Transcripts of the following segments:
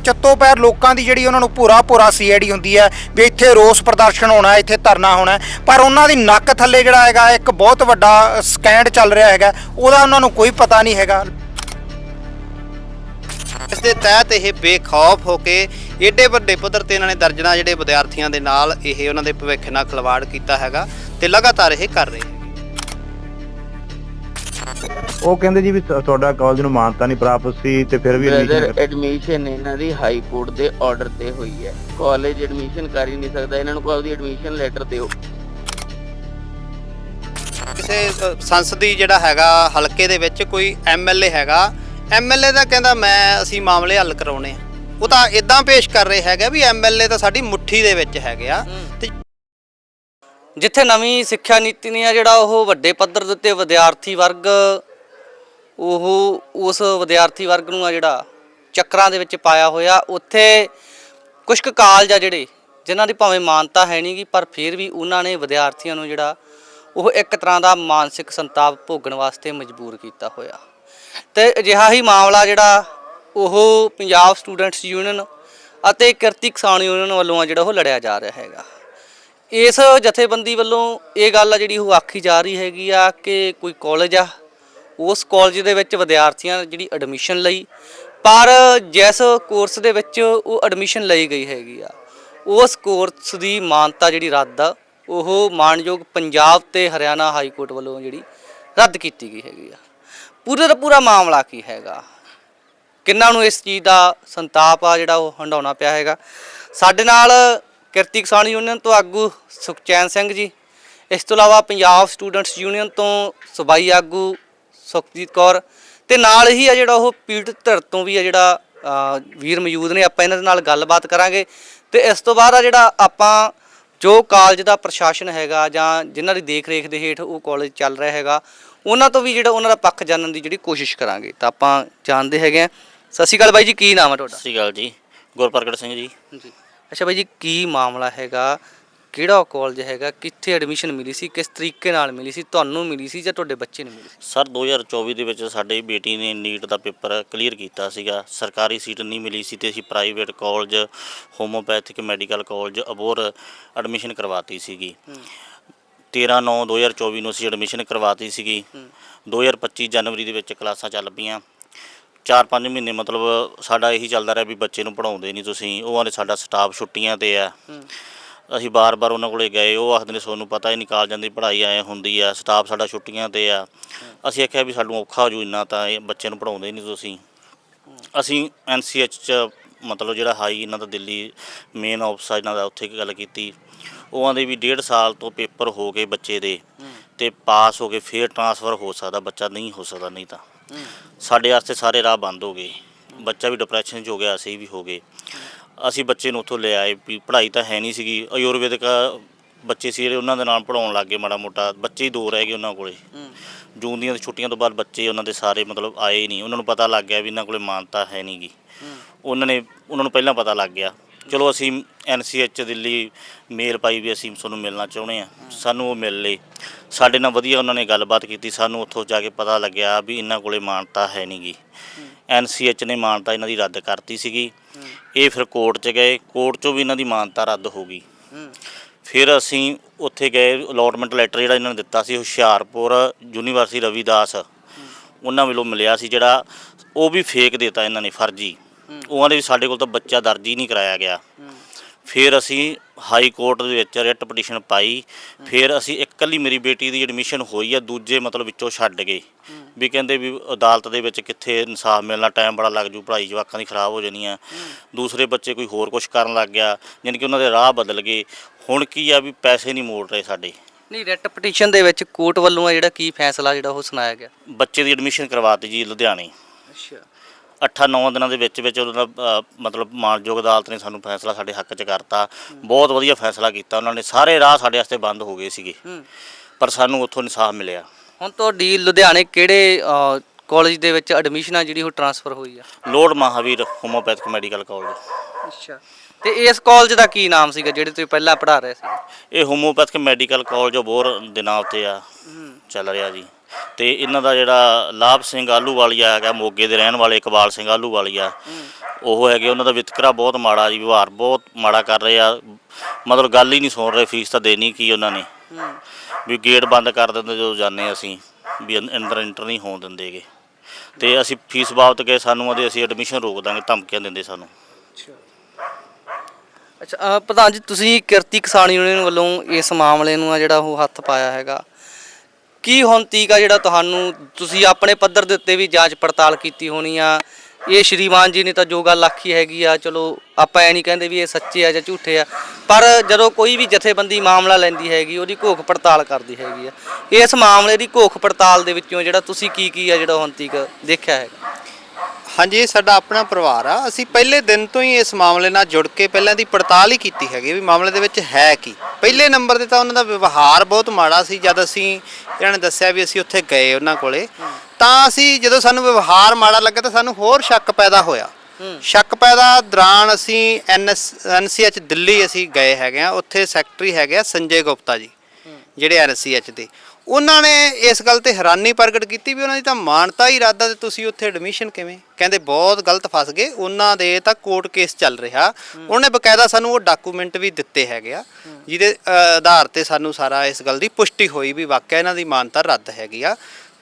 ਚੱਤੋ ਪੈਰ ਲੋਕਾਂ ਦੀ ਜਿਹੜੀ ਉਹਨਾਂ ਨੂੰ ਪੂਰਾ ਪੂਰਾ ਸੀਆਈਡੀ ਹੁੰਦੀ ਹੈ ਵੀ ਇੱਥੇ ਰੋਸ ਪ੍ਰਦਰਸ਼ਨ ਹੋਣਾ, ਇੱਥੇ ਧਰਨਾ ਹੋਣਾ ਪਰ ਉਹਨਾਂ ਦੀ ਨੱਕ ਥੱਲੇ ਜਿਹੜਾ ਹੈਗਾ, ਇੱਕ ਬਹੁਤ ਵੱਡਾ ਸਕੈਂਡ ਚੱਲ ਰਿਹਾ ਹੈਗਾ, ਉਹਦਾ ਉਹਨਾਂ ਨੂੰ ਕੋਈ ਪਤਾ ਨਹੀਂ ਹੈਗਾ। ਇਸ ਦੇ ਤਹਿਤ ਇਹ ਬੇਖੌਫ ਹੋ ਕੇ ਏਡੇ ਵੱਡੇ ਪੱਧਰ ਤੇ ਇਹਨਾਂ ਨੇ ਦਰਜਨਾ ਜਿਹੜੇ ਵਿਦਿਆਰਥੀਆਂ ਦੇ ਨਾਲ ਇਹ ਉਹਨਾਂ ਦੇ ਭਵਿੱਖ ਨਾਲ ਖਿਲਵਾੜ ਕੀਤਾ ਹੈਗਾ ਤੇ ਲਗਾਤਾਰ ਇਹ ਕਰ ਰਹੇ ਉਹ ਕਹਿੰਦੇ ਜੀ ਵੀ ਤੁਹਾਡਾ ਕਾਲਜ ਨੂੰ ਮਾਨਤਾ ਨਹੀਂ ਪ੍ਰਾਪਤ ਸੀ ਤੇ ਫਿਰ ਵੀ ਐਡਮਿਸ਼ਨ ਇਹਨਾਂ ਦੀ ਹਾਈ ਕੋਰਟ ਦੇ ਆਰਡਰ ਤੇ ਹੋਈ ਹੈ। ਕਾਲਜ ਐਡਮਿਸ਼ਨ ਕਰ ਹੀ ਨਹੀਂ ਸਕਦਾ। ਇਹਨਾਂ ਨੂੰ ਕੋਈ ਆਪਦੀ ਐਡਮਿਸ਼ਨ ਲੈਟਰ ਦਿਓ। ਕਿਸੇ ਸੰਸਦੀ ਜਿਹੜਾ ਹੈਗਾ ਹਲਕੇ ਦੇ ਵਿੱਚ ਕੋਈ ਐਮਐਲਏ ਹੈਗਾ ਐਮਐਲਏ ਦਾ ਕਹਿੰਦਾ ਮੈਂ ਅਸੀਂ ਮਾਮਲੇ ਹੱਲ ਕਰਾਉਣੇ ਆ। ਉਹ ਤਾਂ ਇਦਾਂ ਪੇਸ਼ ਕਰ ਰਹੇ ਹੈਗੇ ਵੀ ਐਮਐਲਏ ਤਾਂ ਸਾਡੀ ਮੁੱਠੀ ਦੇ ਵਿੱਚ ਹੈਗੇ ਆ। ਤੇ ਜਿੱਥੇ ਨਵੀਂ ਸਿੱਖਿਆ ਨੀਤੀ ਨੇ ਆ ਜਿਹੜਾ ਉਹ ਵੱਡੇ ਪੱਧਰ ਦੇ ਉੱਤੇ ਵਿਦਿਆਰਥੀ ਵਰਗ, ਉਹ ਉਸ ਵਿਦਿਆਰਥੀ ਵਰਗ ਨੂੰ ਆ ਜਿਹੜਾ ਚੱਕਰਾਂ ਦੇ ਵਿੱਚ ਪਾਇਆ ਹੋਇਆ, ਉੱਥੇ ਕੁਝ ਕੁ ਕਾਲਜ ਆ ਜਿਹੜੇ, ਜਿਨ੍ਹਾਂ ਦੀ ਭਾਵੇਂ ਮਾਨਤਾ ਹੈ ਨਹੀਂਗੀ ਪਰ ਫਿਰ ਵੀ ਉਹਨਾਂ ਨੇ ਵਿਦਿਆਰਥੀਆਂ ਨੂੰ ਜਿਹੜਾ ਉਹ ਇੱਕ ਤਰ੍ਹਾਂ ਦਾ ਮਾਨਸਿਕ ਸੰਤਾਪ ਭੋਗਣ ਵਾਸਤੇ ਮਜਬੂਰ ਕੀਤਾ ਹੋਇਆ। ਤੇ ਅਜਿਹਾ ਹੀ ਮਾਮਲਾ ਜਿਹੜਾ ਉਹ ਪੰਜਾਬ ਸਟੂਡੈਂਟਸ ਯੂਨੀਅਨ ਅਤੇ ਕਿਰਤੀ ਕਿਸਾਨ ਯੂਨੀਅਨ ਵੱਲੋਂ ਆ ਜਿਹੜਾ ਉਹ ਲੜਿਆ ਜਾ ਰਿਹਾ ਹੈਗਾ। ਇਸ ਜਥੇਬੰਦੀ ਵੱਲੋਂ ਇਹ ਗੱਲ ਆ ਜਿਹੜੀ ਉਹ ਆਖੀ ਜਾ ਰਹੀ ਹੈਗੀ ਆ ਕਿ ਕੋਈ ਕਾਲਜ ਆ, ਉਸ ਕਾਲਜ ਦੇ ਵਿੱਚ ਵਿਦਿਆਰਥੀਆਂ ਜਿਹੜੀ ਐਡਮਿਸ਼ਨ ਲਈ, ਪਰ ਜਿਸ ਕੋਰਸ ਦੇ ਵਿੱਚ ਉਹ ਐਡਮਿਸ਼ਨ ਲਈ ਗਈ ਹੈਗੀ ਆ, ਉਸ ਕੋਰਸ ਦੀ ਮਾਨਤਾ ਜਿਹੜੀ ਰੱਦ ਆ, ਉਹ ਮਾਨਯੋਗ ਪੰਜਾਬ ਤੇ ਹਰਿਆਣਾ ਹਾਈ ਕੋਰਟ ਵੱਲੋਂ ਜਿਹੜੀ ਰੱਦ ਕੀਤੀ ਗਈ ਹੈਗੀ ਆ। ਪੂਰੇ ਦਾ ਪੂਰਾ ਮਾਮਲਾ ਕੀ ਹੈਗਾ? ਕਿੰਨਾਂ ਨੂੰ ਇਸ ਚੀਜ਼ ਦਾ ਸੰਤਾਪ ਆ ਜਿਹੜਾ ਉਹ ਹੰਡਾਉਣਾ ਪਿਆ ਹੈਗਾ? ਸਾਡੇ ਨਾਲ ਕਿਰਤੀ ਕਿਸਾਨ ਯੂਨੀਅਨ ਤੋਂ ਆਗੂ ਸੁਖਚੈਨ ਸਿੰਘ ਜੀ। ਇਸ ਤੋਂ ਇਲਾਵਾ ਪੰਜਾਬ ਸਟੂਡੈਂਟਸ ਯੂਨੀਅਨ ਤੋਂ ਸੂਬਾਈ ਆਗੂ ਸੁਖਜੀਤ ਕੌਰ ਤੇ ਨਾਲ ਹੀ ਆ ਜਿਹੜਾ ਉਹ ਪੀੜਤ ਧਿਰ ਤੋਂ ਵੀ ਆ ਜਿਹੜਾ ਵੀਰ ਮੌਜੂਦ ਨੇ। ਆਪਾਂ ਇਹਨਾਂ ਦੇ ਨਾਲ ਗੱਲਬਾਤ ਕਰਾਂਗੇ। ਤੇ ਇਸ ਤੋਂ ਬਾਅਦ ਆ ਜਿਹੜਾ ਆਪਾਂ ਜੋ ਕਾਲਜ ਦਾ ਪ੍ਰਸ਼ਾਸਨ ਹੈਗਾ ਜਾਂ ਜਿਨ੍ਹਾਂ ਦੀ ਦੇਖ ਰੇਖ ਦੇ ਹੇਠ ਉਹ ਕਾਲਜ ਚੱਲ ਰਿਹਾ ਹੈਗਾ ਉਹਨਾਂ ਤੋਂ ਵੀ ਜਿਹੜਾ ਉਹਨਾਂ ਦਾ ਪੱਖ ਜਾਣਨ ਦੀ ਜਿਹੜੀ ਕੋਸ਼ਿਸ਼ ਕਰਾਂਗੇ। ਤਾਂ ਆਪਾਂ ਜਾਣਦੇ ਹੈਗੇ ਆ। ਸਤਿ ਸ਼੍ਰੀ ਅਕਾਲ ਬਾਈ ਜੀ ਕੀ ਨਾਮ ਹੈ ਤੁਹਾਡਾ? ਸਤਿ ਸ਼੍ਰੀ ਅਕਾਲ ਜੀ। ਗੁਰਪ੍ਰਗਟ ਸਿੰਘ ਜੀ। ਜੀ ਅੱਛਾ ਬਾਈ ਜੀ ਕੀ ਮਾਮਲਾ ਹੈਗਾ? ਕਿਹੜਾ ਕਾਲਜ ਹੈਗਾ? ਕਿੱਥੇ ਐਡਮਿਸ਼ਨ ਮਿਲੀ ਸੀ? ਕਿਸ ਤਰੀਕੇ ਨਾਲ ਮਿਲੀ ਸੀ? ਤੁਹਾਨੂੰ ਮਿਲੀ ਸੀ ਜਾਂ ਤੁਹਾਡੇ ਬੱਚੇ ਨੂੰ ਮਿਲੀ ਸੀ? ਸਰ 2024 ਦੇ ਵਿੱਚ ਸਾਡੇ ਬੇਟੀ ਨੇ ਨੀਟ ਦਾ ਪੇਪਰ ਕਲੀਅਰ ਕੀਤਾ ਸੀਗਾ। ਸਰਕਾਰੀ ਸੀਟ ਨਹੀਂ ਮਿਲੀ ਸੀ ਤੇ ਅਸੀਂ private college homeopathic medical college Abohar admission ਕਰਵਾਤੀ ਸੀਗੀ। 13 9 2024 ਨੂੰ ਅਸੀਂ ਐਡਮਿਸ਼ਨ ਕਰਵਾਤੀ ਸੀਗੀ। 2025 ਜਨਵਰੀ ਦੇ ਵਿੱਚ ਕਲਾਸਾਂ ਚੱਲ ਪਈਆਂ। 4-5 ਮਹੀਨੇ ਮਤਲਬ ਸਾਡਾ ਇਹੀ ਚੱਲਦਾ ਰਿਹਾ ਵੀ ਬੱਚੇ ਨੂੰ ਪੜਾਉਂਦੇ ਨਹੀਂ ਤੁਸੀਂ ਉਹ ਆਂਦੇ ਸਾਡਾ ਸਟਾਫ ਛੁੱਟੀਆਂ ਤੇ ਆ। ਅਸੀਂ ਬਾਰ-ਬਾਰ ਉਹਨਾਂ ਕੋਲੇ ਗਏ ਉਹ ਆਖਦੇ ਨੇ ਤੁਹਾਨੂੰ ਪਤਾ ਹੀ ਨਹੀਂ ਕਾਲਜਾਂ ਦੀ ਪੜ੍ਹਾਈ ਐ ਹੁੰਦੀ ਆ ਸਟਾਫ ਸਾਡਾ ਛੁੱਟੀਆਂ ਤੇ ਆ। ਅਸੀਂ ਆਖਿਆ ਵੀ ਸਾਨੂੰ ਔਖਾ ਹੋ ਜੂ ਇੰਨਾ ਤਾਂ ਇਹ ਬੱਚੇ ਨੂੰ ਪੜਾਉਂਦੇ ਨਹੀਂ ਤੁਸੀਂ। ਅਸੀਂ ਐਨਸੀਐਚ ਚ ਮਤਲਬ ਜਿਹੜਾ ਹਾਈ ਇਹਨਾਂ ਦਾ ਦਿੱਲੀ ਮੇਨ ਆਫਿਸ ਆ ਇਹਨਾਂ ਦਾ ਉੱਥੇ ਗੱਲ ਕੀਤੀ। ਉਹ ਆਂਦੇ ਵੀ ਡੇਢ ਸਾਲ ਤੋਂ ਪੇਪਰ ਹੋ ਗਏ ਬੱਚੇ ਦੇ ਤੇ ਪਾਸ ਹੋ ਕੇ ਫੇਰ ਟ੍ਰਾਂਸਫਰ ਹੋ ਸਕਦਾ ਬੱਚਾ ਨਹੀਂ ਹੋ ਸਕਦਾ ਨਹੀਂ ਤਾਂ। ਸਾਡੇ ਵਾਸਤੇ ਸਾਰੇ ਰਾਹ ਬੰਦ ਹੋ ਗਏ। ਬੱਚਾ ਵੀ ਡਿਪਰੈਸ਼ਨ 'ਚ ਹੋ ਗਿਆ ਅਸੀਂ ਵੀ ਹੋ ਗਏ। ਅਸੀਂ ਬੱਚੇ ਨੂੰ ਉੱਥੋਂ ਲੈ ਆਏ ਵੀ ਪੜ੍ਹਾਈ ਤਾਂ ਹੈ ਨਹੀਂ ਸੀਗੀ। ਆਯੁਰਵੈਦਿਕ ਬੱਚੇ ਸੀ ਜਿਹੜੇ ਉਹਨਾਂ ਦੇ ਨਾਲ ਪੜਾਉਣ ਲੱਗੇ ਮਾੜਾ ਮੋਟਾ। ਬੱਚੇ ਹੀ ਦੋ ਰਹਿ ਗਏ ਉਹਨਾਂ ਕੋਲੇ। ਜੂਨ ਦੀਆਂ ਛੁੱਟੀਆਂ ਤੋਂ ਬਾਅਦ ਬੱਚੇ ਉਹਨਾਂ ਦੇ ਸਾਰੇ ਮਤਲਬ ਆਏ ਹੀ ਨਹੀਂ। ਉਹਨਾਂ ਨੂੰ ਪਤਾ ਲੱਗ ਗਿਆ ਵੀ ਇਹਨਾਂ ਕੋਲੇ ਮਾਨਤਾ ਹੈ ਨਹੀਂਗੀ ਉਹਨਾਂ ਨੇ ਉਹਨਾਂ ਨੂੰ ਪਹਿਲਾਂ ਪਤਾ ਲੱਗ ਗਿਆ। ਚਲੋ ਅਸੀਂ ਐਨਸੀਐਚ ਦਿੱਲੀ ਮੇਲ ਪਾਈ ਵੀ ਅਸੀਂ ਤੁਹਾਨੂੰ ਮਿਲਣਾ ਚਾਹੁੰਦੇ ਆ ਸਾਨੂੰ ਉਹ ਮਿਲ ਲਏ। ਸਾਡੇ ਨਾਲ ਵਧੀਆ ਉਹਨਾਂ ਨੇ ਗੱਲਬਾਤ ਕੀਤੀ। ਸਾਨੂੰ ਉੱਥੋਂ ਜਾ ਕੇ ਪਤਾ ਲੱਗਿਆ ਵੀ ਇਹਨਾਂ ਕੋਲੇ ਮਾਨਤਾ ਹੈ ਨਹੀਂਗੀ ਐਨਸੀਐਚ ਨੇ ਮਾਨਤਾ ਇਹਨਾਂ ਦੀ ਰੱਦ ਕਰਤੀ ਸੀਗੀ। ਇਹ ਫਿਰ ਕੋਰਟ 'ਚ ਗਏ। ਕੋਰਟ 'ਚੋਂ ਵੀ ਇਹਨਾਂ ਦੀ ਮਾਨਤਾ ਰੱਦ ਹੋ ਗਈ। ਫਿਰ ਅਸੀਂ ਉੱਥੇ ਗਏ। ਅਲੋਟਮੈਂਟ ਲੈਟਰ ਜਿਹੜਾ ਇਹਨਾਂ ਨੇ ਦਿੱਤਾ ਸੀ ਹੁਸ਼ਿਆਰਪੁਰ ਯੂਨੀਵਰਸਿਟੀ ਰਵੀਦਾਸ ਉਹਨਾਂ ਵੱਲੋਂ ਮਿਲਿਆ ਸੀ ਜਿਹੜਾ ਉਹ ਵੀ ਫੇਕ ਦਿੱਤਾ ਇਹਨਾਂ ਨੇ, ਫਰਜ਼ੀ। ਉਹਨਾਂ ਦੇ ਵੀ ਸਾਡੇ ਕੋਲ ਤਾਂ ਬੱਚਾ ਦਰਜ ਹੀ ਨਹੀਂ ਕਰਾਇਆ ਗਿਆ। ਫਿਰ ਅਸੀਂ ਹਾਈ ਕੋਰਟ ਦੇ ਵਿੱਚ ਰਿਟ ਪਟੀਸ਼ਨ ਪਾਈ। ਫਿਰ ਅਸੀਂ ਇਕੱਲੀ ਮੇਰੀ ਬੇਟੀ ਦੀ ਐਡਮਿਸ਼ਨ ਹੋਈ ਆ ਦੂਜੇ ਮਤਲਬ ਵਿੱਚੋਂ ਛੱਡ ਗਏ। ਵੀ ਕਹਿੰਦੇ ਵੀ ਅਦਾਲਤ ਦੇ ਵਿੱਚ ਕਿੱਥੇ ਇਨਸਾਫ ਮਿਲਣਾ ਟਾਈਮ ਬੜਾ ਲੱਗ ਜੂ ਪੜ੍ਹਾਈ ਜਵਾਕਾਂ ਦੀ ਖਰਾਬ ਹੋ ਜਾਣੀ ਆ। ਦੂਸਰੇ ਬੱਚੇ ਕੋਈ ਹੋਰ ਕੁਝ ਕਰਨ ਲੱਗ ਗਿਆ ਯਾਨੀ ਕਿ ਉਹਨਾਂ ਦੇ ਰਾਹ ਬਦਲ ਗਏ। ਹੁਣ ਕੀ ਆ ਵੀ ਪੈਸੇ ਨਹੀਂ ਮੋੜ ਰਹੇ ਸਾਡੇ। ਨਹੀਂ ਰੈਟ ਪਟੀਸ਼ਨ ਦੇ ਵਿੱਚ ਕੋਰਟ ਵੱਲੋਂ ਆ ਜਿਹੜਾ ਕੀ ਫੈਸਲਾ ਜਿਹੜਾ ਉਹ ਸੁਣਾਇਆ ਗਿਆ? ਬੱਚੇ ਦੀ ਐਡਮਿਸ਼ਨ ਕਰਵਾਤੀ ਜੀ ਲੁਧਿਆਣੇ। ਅੱਛਾ। 8-9 ਦਿਨਾਂ ਦੇ ਵਿੱਚ ਵਿੱਚ ਉਹਨਾਂ ਦਾ ਮਤਲਬ ਮਾਨਯੋਗ ਅਦਾਲਤ ਨੇ ਸਾਨੂੰ ਫੈਸਲਾ ਸਾਡੇ ਹੱਕ 'ਚ ਕਰਤਾ। ਬਹੁਤ ਵਧੀਆ ਫੈਸਲਾ ਕੀਤਾ। ਉਹਨਾਂ ਨੇ ਸਾਰੇ ਰਾਹ ਸਾਡੇ ਵਾਸਤੇ ਬੰਦ ਹੋ ਗਏ ਸੀਗੇ। ਪਰ ਸਾਨੂੰ ਉੱਥੋਂ ਇਨਸਾਫ ਮਿਲਿਆ। ਹੁਣ ਤੁਹਾਡੀ ਲੁਧਿਆਣੇ ਕਿਹੜੇ ਕਾਲਜ ਦੇ ਵਿੱਚ ਐਡਮਿਸ਼ਨ ਆ ਜਿਹੜੀ ਉਹ ਟ੍ਰਾਂਸਫਰ ਹੋਈ ਆ? Lord Mahavir homeopathic medical college ਅੱਛਾ। ਤੇ ਇਸ ਕਾਲਜ ਦਾ ਕੀ ਨਾਮ ਸੀਗਾ ਜਿਹੜੇ ਤੁਸੀਂ ਪਹਿਲਾਂ ਪੜ੍ਹਾ ਰਹੇ ਸੀ? ਇਹ ਹੋਮੋਪੈਥਿਕ ਮੈਡੀਕਲ ਕਾਲਜ ਬੋਰ ਦੇ ਨਾਂ ਉੱਤੇ ਆ। ਚੱਲ ਰਿਹਾ ਜੀ। ਤੇ ਇਹਨਾਂ ਦਾ ਜਿਹੜਾ ਲਾਭ ਸਿੰਘ ਆਲੂਵਾਲੀਆ ਹੈਗਾ, ਮੋਗੇ ਦੇ ਰਹਿਣ ਵਾਲੇ ਇਕਬਾਲ ਸਿੰਘ ਆਲੂਵਾਲੀਆ ਉਹ ਹੈਗੇ, ਉਹਨਾਂ ਦਾ ਵਿਤਕਰਾ ਬਹੁਤ ਮਾੜਾ ਜੀ, ਵਿਵਹਾਰ ਬਹੁਤ ਮਾੜਾ ਕਰ ਰਹੇ ਆ। ਮਤਲਬ ਗੱਲ ਹੀ ਨਹੀਂ ਸੁਣ ਰਹੇ, ਫੀਸ ਤਾਂ ਦੇਣੀ ਕੀ ਉਹਨਾਂ ਨੇ? ਵੀ ਗੇਟ ਬੰਦ ਕਰ ਦਿੰਦੇ ਜਦੋਂ ਜਾਂਦੇ ਅਸੀਂ, ਵੀ ਅੰ- ਅੰਦਰ ਐਂਟਰ ਨਹੀਂ ਹੋਣ ਦਿੰਦੇਗੇ ਤੇ ਅਸੀਂ ਫੀਸ ਬਾਬਤ ਕੇ ਸਾਨੂੰ ਉਹਦੇ ਅਸੀਂ ਐਡਮਿਸ਼ਨ ਰੋਕ ਦਾਂਗੇ, ਧਮਕੀਆਂ ਦਿੰਦੇ ਸਾਨੂੰ। ਅੱਛਾ। ਪ੍ਰਧਾਨ ਜੀ, ਤੁਸੀਂ ਕਿਰਤੀ ਕਿਸਾਨ ਯੂਨੀਅਨ ਵੱਲੋਂ ਇਸ ਮਾਮਲੇ ਨੂੰ ਆ ਜਿਹੜਾ ਉਹ ਹੱਥ ਪਾਇਆ ਹੈਗਾ ਕੀ ਹੁਣ ਤੀਕ ਆ ਜਿਹੜਾ ਤੁਹਾਨੂੰ ਤੁਸੀਂ ਆਪਣੇ ਪੱਧਰ ਦੇ ਉੱਤੇ ਵੀ ਜਾਂਚ ਪੜਤਾਲ ਕੀਤੀ ਹੋਣੀ ਆ? ਇਹ ਸ਼੍ਰੀਮਾਨ ਜੀ ਨੇ ਤਾਂ ਜੋ ਗੱਲ ਆਖੀ ਹੈਗੀ ਆ, ਚਲੋ ਆਪਾਂ ਐ ਨਹੀਂ ਕਹਿੰਦੇ ਵੀ ਇਹ ਸੱਚੇ ਆ ਜਾਂ ਝੂਠੇ ਆ, ਪਰ ਜਦੋਂ ਕੋਈ ਵੀ ਜਥੇਬੰਦੀ ਮਾਮਲਾ ਲੈਂਦੀ ਹੈਗੀ, ਉਹਦੀ ਘੋਖ ਪੜਤਾਲ ਕਰਦੀ ਹੈਗੀ ਆ। ਇਸ ਮਾਮਲੇ ਦੀ ਘੋਖ ਪੜਤਾਲ ਦੇ ਵਿੱਚੋਂ ਜਿਹੜਾ ਤੁਸੀਂ ਕੀ ਕੀ ਆ ਜਿਹੜਾ ਹੁਣ ਤੀਕ ਦੇਖਿਆ ਹੈਗਾ? ਹਾਂਜੀ ਇਹ ਸਾਡਾ ਆਪਣਾ ਪਰਿਵਾਰ ਆ। ਅਸੀਂ ਪਹਿਲੇ ਦਿਨ ਤੋਂ ਹੀ ਇਸ ਮਾਮਲੇ ਨਾਲ ਜੁੜ ਕੇ ਪਹਿਲਾਂ ਦੀ ਪੜਤਾਲ ਹੀ ਕੀਤੀ ਹੈਗੀ ਵੀ ਮਾਮਲੇ ਦੇ ਵਿੱਚ ਹੈ ਕੀ। ਪਹਿਲੇ ਨੰਬਰ ਤੇ ਤਾਂ ਉਹਨਾਂ ਦਾ ਵਿਵਹਾਰ ਬਹੁਤ ਮਾੜਾ ਸੀ ਜਦ ਅਸੀਂ ਇਹਨਾਂ ਨੇ ਦੱਸਿਆ ਵੀ ਅਸੀਂ ਉੱਥੇ ਗਏ ਉਹਨਾਂ ਕੋਲੇ। ਤਾਂ ਅਸੀਂ ਜਦੋਂ ਸਾਨੂੰ ਵਿਵਹਾਰ ਮਾੜਾ ਲੱਗਾ ਤਾਂ ਸਾਨੂੰ ਹੋਰ ਸ਼ੱਕ ਪੈਦਾ ਹੋਇਆ। ਸ਼ੱਕ ਪੈਦਾ ਦੌਰਾਨ ਅਸੀਂ ਐਨਐਸ ਐਨਸੀਐਚ ਦਿੱਲੀ ਅਸੀਂ ਗਏ ਹੈਗੇ ਆ। ਉੱਥੇ ਸੈਕਟਰੀ ਹੈਗੇ ਆ ਸੰਜੇ ਗੁਪਤਾ ਜੀ ਜਿਹੜੇ ਐਨਸੀਐਚ ਦੇ। ਉਹਨਾਂ ਨੇ ਇਸ ਗੱਲ ਤੇ ਹੈਰਾਨੀ ਪ੍ਰਗਟ ਕੀਤੀ ਵੀ ਉਹਨਾਂ ਦੀ ਤਾਂ ਮਾਨਤਾ ਹੀ ਇਰਾਦਾ ਤੇ ਤੁਸੀਂ ਉੱਥੇ ਐਡਮਿਸ਼ਨ ਕਿਵੇਂ? ਕਹਿੰਦੇ ਬਹੁਤ ਗਲਤ ਫਸ ਗਏ ਉਹਨਾਂ ਦੇ ਤਾਂ ਕੋਰਟ ਕੇਸ ਚੱਲ ਰਿਹਾ। ਉਹਨੇ ਬਕਾਇਦਾ ਸਾਨੂੰ ਉਹ ਡਾਕੂਮੈਂਟ ਵੀ ਦਿੱਤੇ ਹੈਗੇ ਆ ਜਿਹਦੇ ਆਧਾਰ ਤੇ ਸਾਨੂੰ ਸਾਰਾ ਇਸ ਗੱਲ ਦੀ ਪੁਸ਼ਟੀ ਹੋਈ ਵੀ ਵਾਕਿਆ ਇਹਨਾਂ ਦੀ ਮਾਨਤਾ ਰੱਦ ਹੈਗੀ ਆ।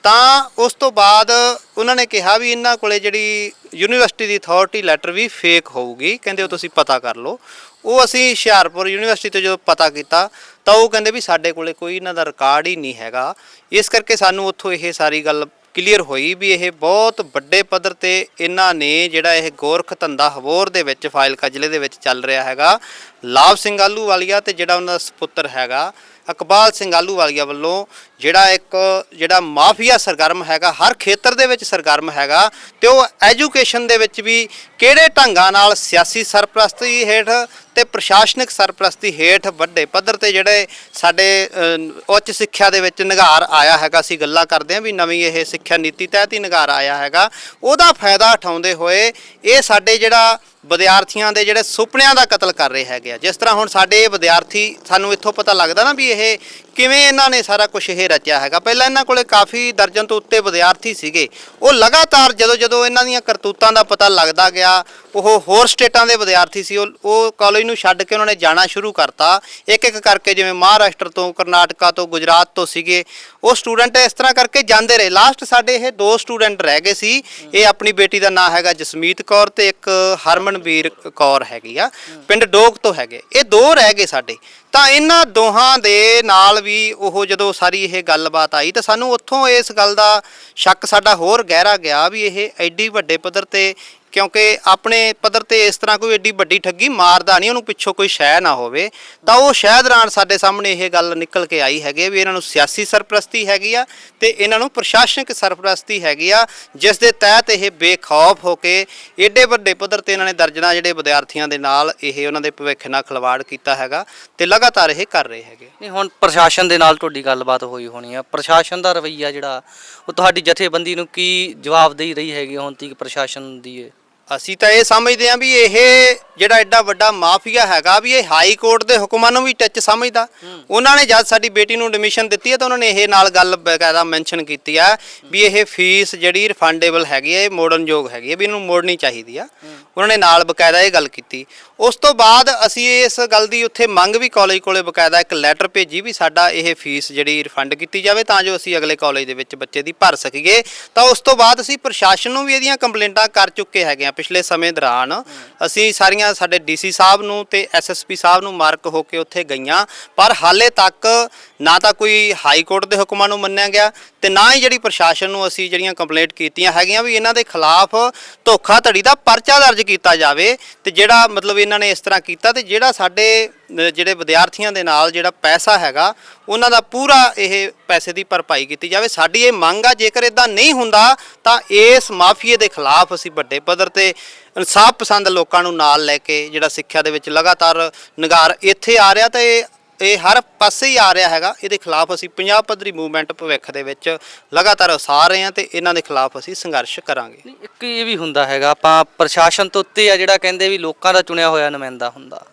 ਤਾਂ ਉਸ ਤੋਂ ਬਾਅਦ ਉਹਨਾਂ ਨੇ ਕਿਹਾ ਵੀ ਇਹਨਾਂ ਕੋਲੇ ਜਿਹੜੀ ਯੂਨੀਵਰਸਿਟੀ ਦੀ ਅਥਾਰਟੀ ਲੈਟਰ ਵੀ ਫੇਕ ਹੋਊਗੀ ਕਹਿੰਦੇ ਉਹ ਤੁਸੀਂ ਪਤਾ ਕਰ ਲਓ। ਉਹ ਅਸੀਂ ਹੁਸ਼ਿਆਰਪੁਰ ਯੂਨੀਵਰਸਿਟੀ ਤੋਂ ਜਦੋਂ ਪਤਾ ਕੀਤਾ, ਤਾਂ ਉਹ ਕਹਿੰਦੇ ਵੀ ਸਾਡੇ ਕੋਲੇ ਕੋਈ ਇਹਨਾਂ ਦਾ ਰਿਕਾਰਡ ਹੀ ਨਹੀਂ ਹੈਗਾ। ਇਸ ਕਰਕੇ ਸਾਨੂੰ ਉੱਥੋਂ ਇਹ ਸਾਰੀ ਗੱਲ ਕਲੀਅਰ ਹੋਈ ਵੀ ਇਹ ਬਹੁਤ ਵੱਡੇ ਪੱਧਰ ਤੇ ਇਹਨਾਂ ਨੇ ਜਿਹੜਾ ਇਹ ਗੋਰਖ ਧੰਦਾ ਹਵੋਰ ਦੇ ਵਿੱਚ ਫਾਇਲਕਾ ਜ਼ਿਲ੍ਹੇ ਦੇ ਵਿੱਚ ਚੱਲ ਰਿਹਾ ਹੈਗਾ। ਲਾਭ ਸਿੰਘ ਆਲੂ ਵਾਲੀਆ ਤੇ ਜਿਹੜਾ ਉਹਨਾਂ ਦਾ ਸੁਪੁੱਤਰ ਹੈਗਾ, ਇਕਬਾਲ ਸਿੰਘ ਆਲੂ ਵਾਲੀਆ ਵੱਲੋਂ ਜਿਹੜਾ ਇੱਕ ਜਿਹੜਾ ਮਾਫੀਆ ਸਰਗਰਮ ਹੈਗਾ, ਹਰ ਖੇਤਰ ਦੇ ਵਿੱਚ ਸਰਗਰਮ ਹੈਗਾ ਤੇ ਉਹ ਐਜੂਕੇਸ਼ਨ ਦੇ ਵਿੱਚ ਵੀ ਕਿਹੜੇ ਢੰਗਾਂ ਨਾਲ ਸਿਆਸੀ ਸਰਪ੍ਰਸਤੀ ਹੇਠ ਤੇ ਪ੍ਰਸ਼ਾਸਨਿਕ ਸਰਪ੍ਰਸਤੀ ਹੇਠ ਵੱਡੇ ਪੱਧਰ ਤੇ ਜਿਹੜੇ ਸਾਡੇ ਉੱਚ ਸਿੱਖਿਆ ਦੇ ਵਿੱਚ ਨਿਗਾਰ ਆਇਆ ਹੈਗਾ ਅਸੀਂ ਗੱਲਾਂ ਕਰਦੇ ਹਾਂ ਵੀ ਨਵੀਂ ਇਹ ਸਿੱਖਿਆ ਨੀਤੀ ਤਹਿਤ ਹੀ ਨਿਗਾਰ ਆਇਆ ਹੈਗਾ। ਉਹਦਾ ਫਾਇਦਾ ਉਠਾਉਂਦੇ ਹੋਏ ਇਹ ਸਾਡੇ ਜਿਹੜਾ ਵਿਦਿਆਰਥੀਆਂ ਦੇ ਜਿਹੜੇ ਸੁਪਨਿਆਂ ਦਾ ਕਤਲ ਕਰ ਰਹੇ ਹੈਗੇ ਆ। ਜਿਸ ਤਰ੍ਹਾਂ ਹੁਣ ਸਾਡੇ ਇਹ ਵਿਦਿਆਰਥੀ, ਸਾਨੂੰ ਇੱਥੋਂ ਪਤਾ ਲੱਗਦਾ ਨਾ ਵੀ ਇਹ ਕਿਵੇਂ ਇਹਨਾਂ ਨੇ ਸਾਰਾ ਕੁਝ ਇਹ ਰਚਿਆ ਹੈਗਾ? ਪਹਿਲਾਂ ਇਹਨਾਂ ਕੋਲੇ ਕਾਫੀ ਦਰਜਨ ਤੋਂ ਉੱਤੇ ਵਿਦਿਆਰਥੀ ਸੀਗੇ। ਉਹ ਲਗਾਤਾਰ ਜਦੋਂ ਜਦੋਂ ਇਹਨਾਂ ਦੀਆਂ ਕਰਤੂਤਾਂ ਦਾ ਪਤਾ ਲੱਗਦਾ ਗਿਆ, ਉਹ ਹੋਰ ਸਟੇਟਾਂ ਦੇ ਵਿਦਿਆਰਥੀ ਸੀ, ਉਹ ਉਹ ਕਾਲਜ ਨੂੰ ਛੱਡ ਕੇ ਉਹਨਾਂ ਨੇ ਜਾਣਾ ਸ਼ੁਰੂ ਕਰਤਾ। ਇੱਕ ਇੱਕ ਕਰਕੇ ਜਿਵੇਂ ਮਹਾਰਾਸ਼ਟਰ ਤੋਂ, ਕਰਨਾਟਕਾ ਤੋਂ, ਗੁਜਰਾਤ ਤੋਂ ਸੀਗੇ। ਉਹ ਸਟੂਡੈਂਟ ਇਸ ਤਰ੍ਹਾਂ ਕਰਕੇ ਜਾਂਦੇ ਰਹੇ। ਲਾਸਟ ਸਾਡੇ ਇਹ ਦੋ ਸਟੂਡੈਂਟ ਰਹਿ ਗਏ ਸੀ। ਇਹ ਆਪਣੀ ਬੇਟੀ ਦਾ ਨਾਂ ਹੈਗਾ ਜਸਮੀਤ ਕੌਰ ਤੇ ਇੱਕ ਹਰਮਨਵੀਰ ਕੌਰ ਹੈਗੀ ਆ। ਪਿੰਡ ਡੋਗ ਤੋਂ ਹੈਗੇ। ਇਹ ਦੋ ਰਹਿ ਗਏ ਸਾਡੇ। ਤਾਂ ਇਹਨਾਂ ਦੋਹਾਂ ਦੇ ਨਾਲ ਵੀ ਉਹ ਜਦੋਂ ਸਾਰੀ ਇਹ ਗੱਲਬਾਤ ਆਈ ਤਾਂ ਸਾਨੂੰ ਉੱਥੋਂ ਇਸ ਗੱਲ ਦਾ ਸ਼ੱਕ ਸਾਡਾ ਹੋਰ ਗਹਿਰਾ ਗਿਆ ਵੀ ਇਹ ਐਡੀ ਵੱਡੇ ਪੱਧਰ ਤੇ ਕਿਉਂਕਿ ਆਪਣੇ ਪੱਧਰ ਤੇ ਇਸ ਤਰ੍ਹਾਂ ਕੋਈ ਏਡੀ ਵੱਡੀ ਠੱਗੀ ਮਾਰਦਾ ਨਹੀਂ, ਉਹਨੂੰ ਪਿੱਛੋਂ ਕੋਈ ਸ਼ੈ ਨਾ ਹੋਵੇ। ਤਾਂ ਉਹ ਸ਼ਾਇਦ ਦੌਰਾਨ ਸਾਡੇ ਸਾਹਮਣੇ ਇਹ ਗੱਲ ਨਿਕਲ ਕੇ ਆਈ ਹੈਗੀ ਵੀ ਇਹਨਾਂ ਨੂੰ ਸਿਆਸੀ ਸਰਪ੍ਰਸਤੀ ਹੈਗੀ ਆ ਤੇ ਇਹਨਾਂ ਨੂੰ ਪ੍ਰਸ਼ਾਸਨਿਕ ਸਰਪ੍ਰਸਤੀ ਹੈਗੀ ਆ, ਜਿਸ ਦੇ ਤਹਿਤ ਇਹ ਬੇਖੌਫ ਹੋ ਕੇ ਏਡੇ ਵੱਡੇ ਪੱਧਰ ਤੇ ਇਹਨਾਂ ਨੇ ਦਰਜਨਾ ਜਿਹੜੇ ਵਿਦਿਆਰਥੀਆਂ ਦੇ ਨਾਲ ਇਹ ਉਹਨਾਂ ਦੇ ਭਵਿੱਖ ਨਾਲ ਖਿਲਵਾੜ ਕੀਤਾ ਹੈਗਾ ਤੇ ਲਗਾਤਾਰ ਇਹ ਕਰ ਰਹੇ ਹੈਗੇ ਨਹੀਂ, ਹੁਣ ਪ੍ਰਸ਼ਾਸਨ ਦੇ ਨਾਲ ਤੁਹਾਡੀ ਗੱਲਬਾਤ ਹੋਈ ਹੋਣੀ ਆ। ਪ੍ਰਸ਼ਾਸਨ ਦਾ ਰਵੱਈਆ ਜਿਹੜਾ, ਉਹ ਤੁਹਾਡੀ ਜਥੇਬੰਦੀ ਨੂੰ ਕੀ ਜਵਾਬ ਦੇਈ ਰਹੀ ਹੈਗੀ ਹੁਣ ਤੀਕ ਪ੍ਰਸ਼ਾਸਨ ਦੀ ਅਸੀਂ ਤਾਂ ਇਹ ਸਮਝਦੇ ਹਾਂ ਵੀ ਇਹ ਜਿਹੜਾ ਐਡਾ ਵੱਡਾ ਮਾਫੀਆ ਹੈਗਾ ਵੀ ਇਹ ਹਾਈ ਕੋਰਟ ਦੇ ਹੁਕਮਾਂ ਨੂੰ ਵੀ ਟੱਚ ਸਮਝਦਾ। ਉਹਨਾਂ ਨੇ ਜਦ ਸਾਡੀ ਬੇਟੀ ਨੂੰ ਐਡਮਿਸ਼ਨ ਦਿੱਤੀ ਹੈ ਤਾਂ ਉਹਨਾਂ ਨੇ ਇਹ ਨਾਲ ਗੱਲ ਬਕਾਇਦਾ ਮੈਂਸ਼ਨ ਕੀਤੀ ਆ ਵੀ ਇਹ ਫੀਸ ਜਿਹੜੀ ਰਿਫੰਡੇਬਲ ਹੈਗੀ ਹੈ ਇਹ ਮੋੜਨਯੋਗ ਹੈਗੀ ਹੈ ਵੀ ਇਹਨੂੰ ਮੋੜਨੀ ਚਾਹੀਦੀ ਆ। ਉਹਨਾਂ ਨੇ ਨਾਲ ਬਕਾਇਦਾ ਇਹ ਗੱਲ ਕੀਤੀ। ਉਸ ਤੋਂ ਬਾਅਦ ਅਸੀਂ ਇਸ ਗੱਲ ਦੀ ਉੱਥੇ ਮੰਗ ਵੀ ਕਾਲਜ ਕੋਲੇ ਬਕਾਇਦਾ ਇੱਕ ਲੈਟਰ ਭੇਜੀ ਵੀ ਸਾਡਾ ਇਹ ਫੀਸ ਜਿਹੜੀ ਰਿਫੰਡ ਕੀਤੀ ਜਾਵੇ ਤਾਂ ਜੋ ਅਸੀਂ ਅਗਲੇ ਕਾਲਜ ਦੇ ਵਿੱਚ ਬੱਚੇ ਦੀ ਭਰ ਸਕੀਏ। ਤਾਂ ਉਸ ਤੋਂ ਬਾਅਦ ਅਸੀਂ ਪ੍ਰਸ਼ਾਸਨ ਨੂੰ ਵੀ ਇਹਦੀਆਂ ਕੰਪਲੇਂਟਾਂ ਕਰ ਚੁੱਕੇ ਹੈਗੇ ਆ ਪਿਛਲੇ ਸਮੇਂ ਦੌਰਾਨ। ਅਸੀਂ ਸਾਰੀਆਂ ਸਾਡੇ ਡੀਸੀ ਸਾਹਿਬ ਨੂੰ ਤੇ ਐਸਐਸਪੀ ਸਾਹਿਬ ਨੂੰ ਮਾਰਕ ਹੋ ਕੇ ਉੱਥੇ ਗਈਆਂ। ਪਰ ਹਾਲੇ ਤੱਕ ਨਾ ਤਾਂ ਕੋਈ ਹਾਈ ਕੋਰਟ ਦੇ ਹੁਕਮਾਂ ਨੂੰ ਮੰਨਿਆ ਗਿਆ ਤੇ ਨਾ ਹੀ ਜਿਹੜੀ ਪ੍ਰਸ਼ਾਸਨ ਨੂੰ ਅਸੀਂ ਜਿਹੜੀਆਂ ਕੰਪਲੇਂਟ ਕੀਤੀਆਂ ਹੈਗੀਆਂ ਵੀ ਇਹਨਾਂ ਦੇ ਖਿਲਾਫ ਧੋਖਾਧੜੀ ਦਾ ਪਰਚਾ ਦਰਜ ਕੀਤਾ ਜਾਵੇ ਤੇ ਜਿਹੜਾ ਮਤਲਬ ਇਹਨਾਂ ਨੇ ਇਸ ਤਰ੍ਹਾਂ ਕੀਤਾ ਤੇ ਜਿਹੜਾ ਸਾਡੇ ਜਿਹੜੇ ਵਿਦਿਆਰਥੀਆਂ ਦੇ ਨਾਲ ਜਿਹੜਾ ਪੈਸਾ ਹੈਗਾ, ਉਹਨਾਂ ਦਾ ਪੂਰਾ ਇਹ ਪੈਸੇ ਦੀ ਭਰਪਾਈ ਕੀਤੀ ਜਾਵੇ। ਸਾਡੀ ਇਹ ਮੰਗ ਆ, ਜੇਕਰ ਇਦਾਂ ਨਹੀਂ ਹੁੰਦਾ, ਤਾਂ ਇਸ ਮਾਫੀਏ ਦੇ ਖਿਲਾਫ ਅਸੀਂ ਵੱਡੇ ਪੱਧਰ ਤੇ ਇਨਸਾਫ ਪਸੰਦ ਲੋਕਾਂ ਨੂੰ ਨਾਲ ਲੈ ਕੇ ਜਿਹੜਾ ਸਿੱਖਿਆ ਦੇ ਵਿੱਚ ਲਗਾਤਾਰ ਨਿਗਾਰ ਇੱਥੇ ਆ ਰਿਹਾ ਤੇ ਇਹ ਹਰ ਪਾਸੇ ਹੀ ਆ ਰਿਹਾ ਹੈਗਾ। ਇਹਦੇ ਖਿਲਾਫ ਅਸੀਂ ਪੰਜਾਬ ਪੱਧਰੀ ਮੂਵਮੈਂਟ ਭਵਿੱਖ ਦੇ ਵਿੱਚ ਲਗਾਤਾਰ ਉਸਾਰ ਰਹੇ ਹਾਂ ਤੇ ਇਹਨਾਂ ਦੇ ਖਿਲਾਫ ਅਸੀਂ ਸੰਘਰਸ਼ ਕਰਾਂਗੇ। ਇੱਕ ਇਹ ਵੀ ਹੁੰਦਾ ਹੈਗਾ ਆਪਾਂ ਪ੍ਰਸ਼ਾਸਨ ਤੋਂ ਉੱਤੇ ਆ ਜਿਹੜਾ ਕਹਿੰਦੇ ਵੀ ਲੋਕਾਂ ਦਾ ਚੁਣਿਆ ਹੋਇਆ ਨੁਮਾਇੰਦਾ ਹੁੰਦਾ।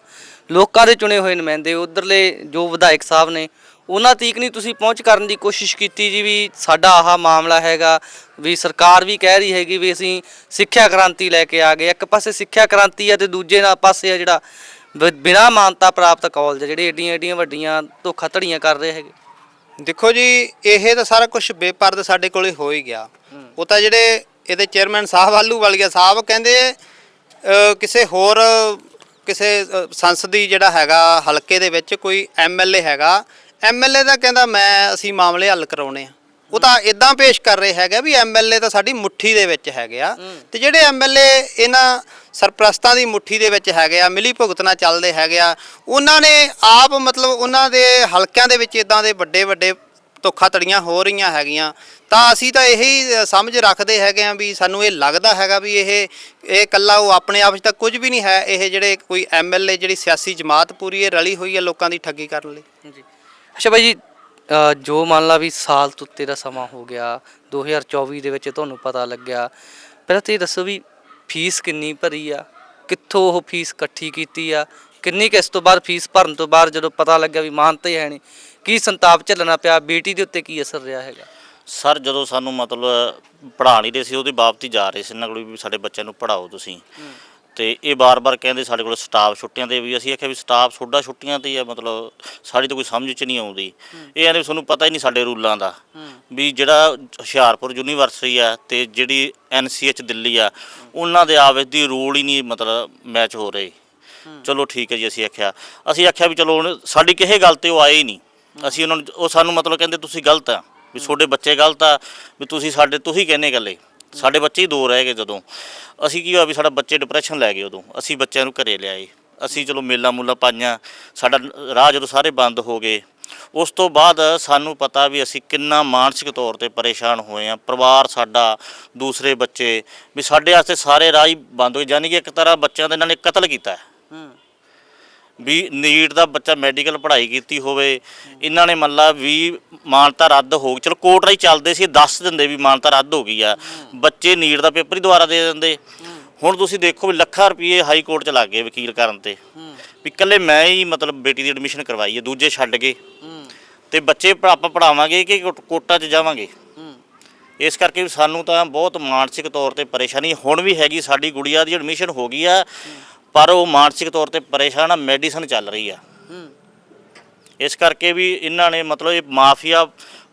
ਲੋਕਾਂ ਦੇ ਚੁਣੇ ਹੋਏ ਨੁਮਾਇੰਦੇ ਉਧਰਲੇ ਜੋ ਵਿਧਾਇਕ ਸਾਹਿਬ ਨੇ ਉਹਨਾਂ ਤੀਕ ਨਹੀਂ ਤੁਸੀਂ ਪਹੁੰਚ ਕਰਨ ਦੀ ਕੋਸ਼ਿਸ਼ ਕੀਤੀ ਜੀ ਵੀ ਸਾਡਾ ਆਹ ਮਾਮਲਾ ਹੈਗਾ ਵੀ ਸਰਕਾਰ ਵੀ ਕਹਿ ਰਹੀ ਹੈਗੀ ਵੀ ਅਸੀਂ ਸਿੱਖਿਆ ਕ੍ਰਾਂਤੀ ਲੈ ਕੇ ਆ ਗਏ ਇੱਕ ਪਾਸੇ ਸਿੱਖਿਆ ਕ੍ਰਾਂਤੀ ਆ ਤੇ ਦੂਜੇ ਨਾਲ ਪਾਸੇ ਆ ਜਿਹੜਾ ਬਿਨਾਂ ਮਾਨਤਾ ਪ੍ਰਾਪਤ ਕਾਲਜ ਜਿਹੜੇ ਏਡੀਆਂ ਏਡੀਆਂ ਵੱਡੀਆਂ ਧੋਖਾਧੜੀਆਂ ਕਰ ਰਹੇ ਹੈਗੇ। ਦੇਖੋ ਜੀ ਇਹ ਤਾਂ ਸਾਰਾ ਕੁਝ ਬੇਪਰਦ ਸਾਡੇ ਕੋਲੇ ਹੋ ਹੀ ਗਿਆ। ਉਹ ਤਾਂ ਜਿਹੜੇ ਇਹਦੇ ਚੇਅਰਮੈਨ ਸਾਹਿਬ ਆਲੂ ਵਾਲੀਆ ਸਾਹਿਬ ਕਹਿੰਦੇ ਕਿਸੇ ਹੋਰ ਕਿਸੇ ਸੰਸਦੀ ਜਿਹੜਾ ਹੈਗਾ ਹਲਕੇ ਦੇ ਵਿੱਚ ਕੋਈ ਐਮਐਲਏ ਹੈਗਾ ਐਮਐਲਏ ਦਾ ਕਹਿੰਦਾ ਮੈਂ ਅਸੀਂ ਮਾਮਲੇ ਹੱਲ ਕਰਾਉਣੇ ਆ। ਉਹ ਤਾਂ ਇਦਾਂ ਪੇਸ਼ ਕਰ ਰਹੇ ਹੈਗਾ ਵੀ ਐਮਐਲਏ ਤਾਂ ਸਾਡੀ ਮੁੱਠੀ ਦੇ ਵਿੱਚ ਹੈਗੇ ਆ। ਤੇ ਜਿਹੜੇ ਐਮਐਲਏ ਇਹਨਾਂ ਸਰਪ੍ਰਸਤਾਂ ਦੀ ਮੁੱਠੀ ਦੇ ਵਿੱਚ ਹੈਗੇ ਆ ਮਿਲੀ ਭੁਗਤ ਨਾਲ ਚੱਲਦੇ ਹੈਗੇ ਆ ਉਹਨਾਂ ਨੇ ਆਪ ਮਤਲਬ ਉਹਨਾਂ ਦੇ ਹਲਕਿਆਂ ਦੇ ਵਿੱਚ ਇਦਾਂ ਦੇ ਵੱਡੇ ਵੱਡੇ ਧੋਖਾਧੜੀਆਂ ਹੋ ਰਹੀਆਂ ਹੈਗੀਆਂ। ਤਾਂ ਅਸੀਂ ਤਾਂ ਇਹੀ ਸਮਝ ਰੱਖਦੇ ਹੈਗੇ ਆ ਵੀ ਸਾਨੂੰ ਇਹ ਲੱਗਦਾ ਹੈਗਾ ਵੀ ਇਹ ਇਹ ਕੱਲਾ ਉਹ ਆਪਣੇ ਆਪ 'ਚ ਤਾਂ ਕੁਝ ਵੀ ਨਹੀਂ ਹੈ, ਇਹ ਜਿਹੜੇ ਕੋਈ ਐਮਐਲਏ ਜਿਹੜੀ ਸਿਆਸੀ ਜਮਾਤ ਪੂਰੀ ਇਹ ਰਲੀ ਹੋਈ ਹੈ ਲੋਕਾਂ ਦੀ ਠੱਗੀ ਕਰਨ ਲਈ। ਜੀ ਅੱਛਾ ਭਾਈ ਜੀ ਜੋ ਮੰਨ ਲਾ ਵੀ ਸਾਲ ਤੋਂ ਦਾ ਸਮਾਂ ਹੋ ਗਿਆ 2024 ਦੇ ਵਿੱਚ ਤੁਹਾਨੂੰ ਪਤਾ ਲੱਗਿਆ, ਪਹਿਲਾਂ ਤੁਸੀਂ ਦੱਸੋ ਵੀ ਫੀਸ ਕਿੰਨੀ ਭਰੀ ਆ, ਕਿੱਥੋਂ ਉਹ ਫੀਸ ਇਕੱਠੀ ਕੀਤੀ ਆ, ਕਿੰਨੀ ਕਿਸ ਤੋਂ ਬਾਅਦ ਫੀਸ ਭਰਨ ਤੋਂ ਬਾਅਦ ਜਦੋਂ ਪਤਾ ਲੱਗਿਆ ਵੀ ਮਾਨਤਾ ਹੀ ਹੈ ਨਹੀਂ ਕੀ ਸੰਤਾਪ ਝੱਲਣਾ ਪਿਆ? ਬੇਟੀ ਦੇ ਉੱਤੇ ਕੀ ਅਸਰ ਰਿਹਾ ਹੈਗਾ? ਸਰ ਜਦੋਂ ਸਾਨੂੰ ਮਤਲਬ ਪੜ੍ਹਾ ਨਹੀਂ ਰਹੇ ਸੀ ਉਹਦੇ ਬਾਬਤ ਹੀ ਜਾ ਰਹੇ ਸੀ ਇਹਨਾਂ ਕੋਲ ਵੀ ਸਾਡੇ ਬੱਚਿਆਂ ਨੂੰ ਪੜ੍ਹਾਓ ਤੁਸੀਂ। ਤੇ ਇਹ ਬਾਰ-ਬਾਰ ਕਹਿੰਦੇ ਸਾਡੇ ਕੋਲ ਸਟਾਫ ਛੁੱਟੀਆਂ ਤੇ ਵੀ ਅਸੀਂ ਆਖਿਆ ਵੀ ਸਟਾਫ ਤੁਹਾਡਾ ਛੁੱਟੀਆਂ ਤੇ ਹੀ ਆ ਮਤਲਬ ਸਾਡੀ ਤਾਂ ਕੋਈ ਸਮਝ ਚ ਨਹੀਂ ਆਉਂਦੀ। ਇਹ ਐਨੇ ਤੁਹਾਨੂੰ ਪਤਾ ਹੀ ਨਹੀਂ ਸਾਡੇ ਰੂਲਾਂ ਦਾ। ਵੀ ਜਿਹੜਾ ਹੁਸ਼ਿਆਰਪੁਰ ਯੂਨੀਵਰਸਿਟੀ ਆ ਤੇ ਜਿਹੜੀ ਐਨਸੀਐਚ ਦਿੱਲੀ ਆ ਉਹਨਾਂ ਦੇ ਆਪਸ ਦੀ ਰੂਲ ਹੀ ਨਹੀਂ ਮਤਲਬ ਮੈਚ ਹੋ ਰਹੇ। ਚਲੋ ਠੀਕ ਹੈ ਜੀ ਅਸੀਂ ਆਖਿਆ। ਅਸੀਂ ਆਖਿਆ ਵੀ ਚਲੋ ਸਾਡੀ ਕਿਸੇ ਗੱਲ ਤੇ ਉਹ ਆਏ ਹੀ ਨਹੀਂ। ਅਸੀਂ ਉਹਨਾਂ ਨੂੰ ਉਹ ਸਾਨੂੰ ਮਤਲਬ ਕਹਿੰਦੇ ਤੁਸੀਂ ਗਲਤ ਆ, ਵੀ ਤੁਹਾਡੇ ਬੱਚੇ ਗਲਤ ਆ, ਵੀ ਤੁਸੀਂ ਸਾਡੇ ਤੁਸੀਂ ਕਹਿੰਦੇ ਇਕੱਲੇ। ਸਾਡੇ ਬੱਚੇ ਹੀ ਦੋ ਰਹਿ ਗਏ ਜਦੋਂ। ਅਸੀਂ ਕੀ ਹੋਇਆ ਵੀ ਸਾਡਾ ਬੱਚੇ ਡਿਪਰੈਸ਼ਨ ਲੈ ਗਏ ਉਦੋਂ। ਅਸੀਂ ਬੱਚਿਆਂ ਨੂੰ ਘਰੇ ਲਿਆਏ। ਅਸੀਂ ਚਲੋ ਮੇਲਾ ਮੂਲਾ ਪਾਈਆਂ। ਸਾਡਾ ਰਾਹ ਜਦੋਂ ਸਾਰੇ ਬੰਦ ਹੋ ਗਏ। ਉਸ ਤੋਂ ਬਾਅਦ ਸਾਨੂੰ ਪਤਾ ਵੀ ਅਸੀਂ ਕਿੰਨਾ ਮਾਨਸਿਕ ਤੌਰ ਤੇ ਪਰੇਸ਼ਾਨ ਹੋਏ ਆ ਪਰਿਵਾਰ ਸਾਡਾ, ਦੂਸਰੇ ਬੱਚੇ, ਵੀ ਸਾਡੇ ਵਾਸਤੇ ਸਾਰੇ ਰਾਹ ਹੀ ਬੰਦ ਹੋ ਗਏ ਯਾਨੀ ਕਿ ਇੱਕ ਤਰ੍ਹਾਂ ਬੱਚਿਆਂ ਦਾ ਇਹਨਾਂ ਨੇ ਕਤਲ ਕੀਤਾ ਵੀ ਨੀਟ ਦਾ ਬੱਚਾ ਮੈਡੀਕਲ ਪੜ੍ਹਾਈ ਕੀਤੀ ਹੋਵੇ ਇਹਨਾਂ ਨੇ ਮੰਨ ਲਾ ਵੀ ਮਾਨਤਾ ਰੱਦ ਹੋ ਗਈ। ਚਲੋ ਕੋਰਟ ਰਾਈ ਚੱਲਦੇ ਸੀ ਦੱਸ ਦਿੰਦੇ ਵੀ ਮਾਨਤਾ ਰੱਦ ਹੋ ਗਈ ਆ। ਬੱਚੇ ਨੀਟ ਦਾ ਪੇਪਰ ਹੀ ਦੁਬਾਰਾ ਦੇ ਦਿੰਦੇ। ਹੁਣ ਤੁਸੀਂ ਦੇਖੋ ਵੀ ਲੱਖਾਂ ਰੁਪਏ ਹਾਈ ਕੋਰਟ ਚ ਲੱਗ ਗਏ ਵਕੀਲ ਕਰਨ ਤੇ। ਵੀ ਇਕੱਲੇ ਮੈਂ ਹੀ ਮਤਲਬ ਬੇਟੀ ਦੀ ਐਡਮਿਸ਼ਨ ਕਰਵਾਈ ਹੈ ਦੂਜੇ ਛੱਡ ਗਏ। ਤੇ ਬੱਚੇ ਆਪਾਂ ਪੜਾਵਾਂਗੇ ਕਿ ਕੋਟ- 'ਚ ਜਾਵਾਂਗੇ? ਇਸ ਕਰਕੇ ਵੀ ਸਾਨੂੰ ਤਾਂ ਬਹੁਤ ਮਾਨਸਿਕ ਤੌਰ ਤੇ ਪਰੇਸ਼ਾਨੀ ਹੁਣ ਵੀ ਹੈਗੀ ਸਾਡੀ ਗੁੜੀਆ ਦੀ ਐਡਮਿਸ਼ਨ ਹੋ ਗਈ ਆ। ਪਰ ਉਹ ਮਾਨਸਿਕ ਤੌਰ ਤੇ ਪਰੇਸ਼ਾਨ ਆ ਮੈਡੀਸਨ ਚੱਲ ਰਹੀ ਆ। ਇਸ ਕਰਕੇ ਵੀ ਇਹਨਾਂ ਨੇ ਮਤਲਬ ਇਹ ਮਾਫੀਆ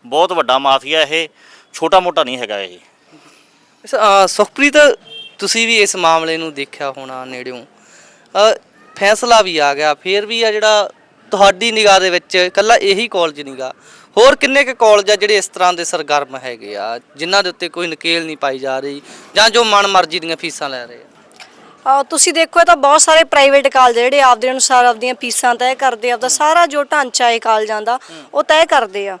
ਬਹੁਤ ਵੱਡਾ ਮਾਫੀਆ ਇਹ ਛੋਟਾ ਮੋਟਾ ਨਹੀਂ ਹੈਗਾ ਇਹ। ਅੱਛਾ, ਅ, ਸੁਖਪ੍ਰੀਤ ਤੁਸੀਂ ਵੀ ਇਸ ਮਾਮਲੇ ਨੂੰ ਦੇਖਿਆ ਹੋਣਾ ਨੇੜਿਓਂ। ਅ, ਫੈਸਲਾ ਵੀ ਆ ਗਿਆ ਫਿਰ ਵੀ ਆ ਜਿਹੜਾ ਤੁਹਾਡੀ ਨਿਗਾਹ ਦੇ ਵਿੱਚ ਇਕੱਲਾ ਇਹੀ ਕਾਲਜ ਨਹੀਂਗਾ ਹੋਰ ਕਿੰਨੇ ਕੁ ਕਾਲਜ ਆ ਜਿਹੜੇ ਇਸ ਤਰ੍ਹਾਂ ਦੇ ਸਰਗਰਮ ਹੈਗੇ ਆ ਜਿਨ੍ਹਾਂ ਦੇ ਉੱਤੇ ਕੋਈ ਨਕੇਲ ਨਹੀਂ ਪਾਈ ਜਾ ਰਹੀ ਜਾਂ ਜੋ ਮਨ ਮਰਜ਼ੀ ਦੀਆਂ ਫੀਸਾਂ ਲੈ ਰਹੇ ਆ? ਆ ਤੁਸੀਂ ਦੇਖੋ, ਇਹ ਤਾਂ ਬਹੁਤ ਸਾਰੇ ਪ੍ਰਾਈਵੇਟ ਕਾਲਜ ਜਿਹੜੇ ਆਪਦੇ ਅਨੁਸਾਰ ਆਪਦੀਆਂ ਫੀਸਾਂ ਤੈਅ ਕਰਦੇ ਆਪਦਾ ਸਾਰਾ ਜੋ ਢਾਂਚਾ ਹੈ ਕਾਲਜਾਂ ਦਾ ਉਹ ਤੈਅ ਕਰਦੇ ਆ।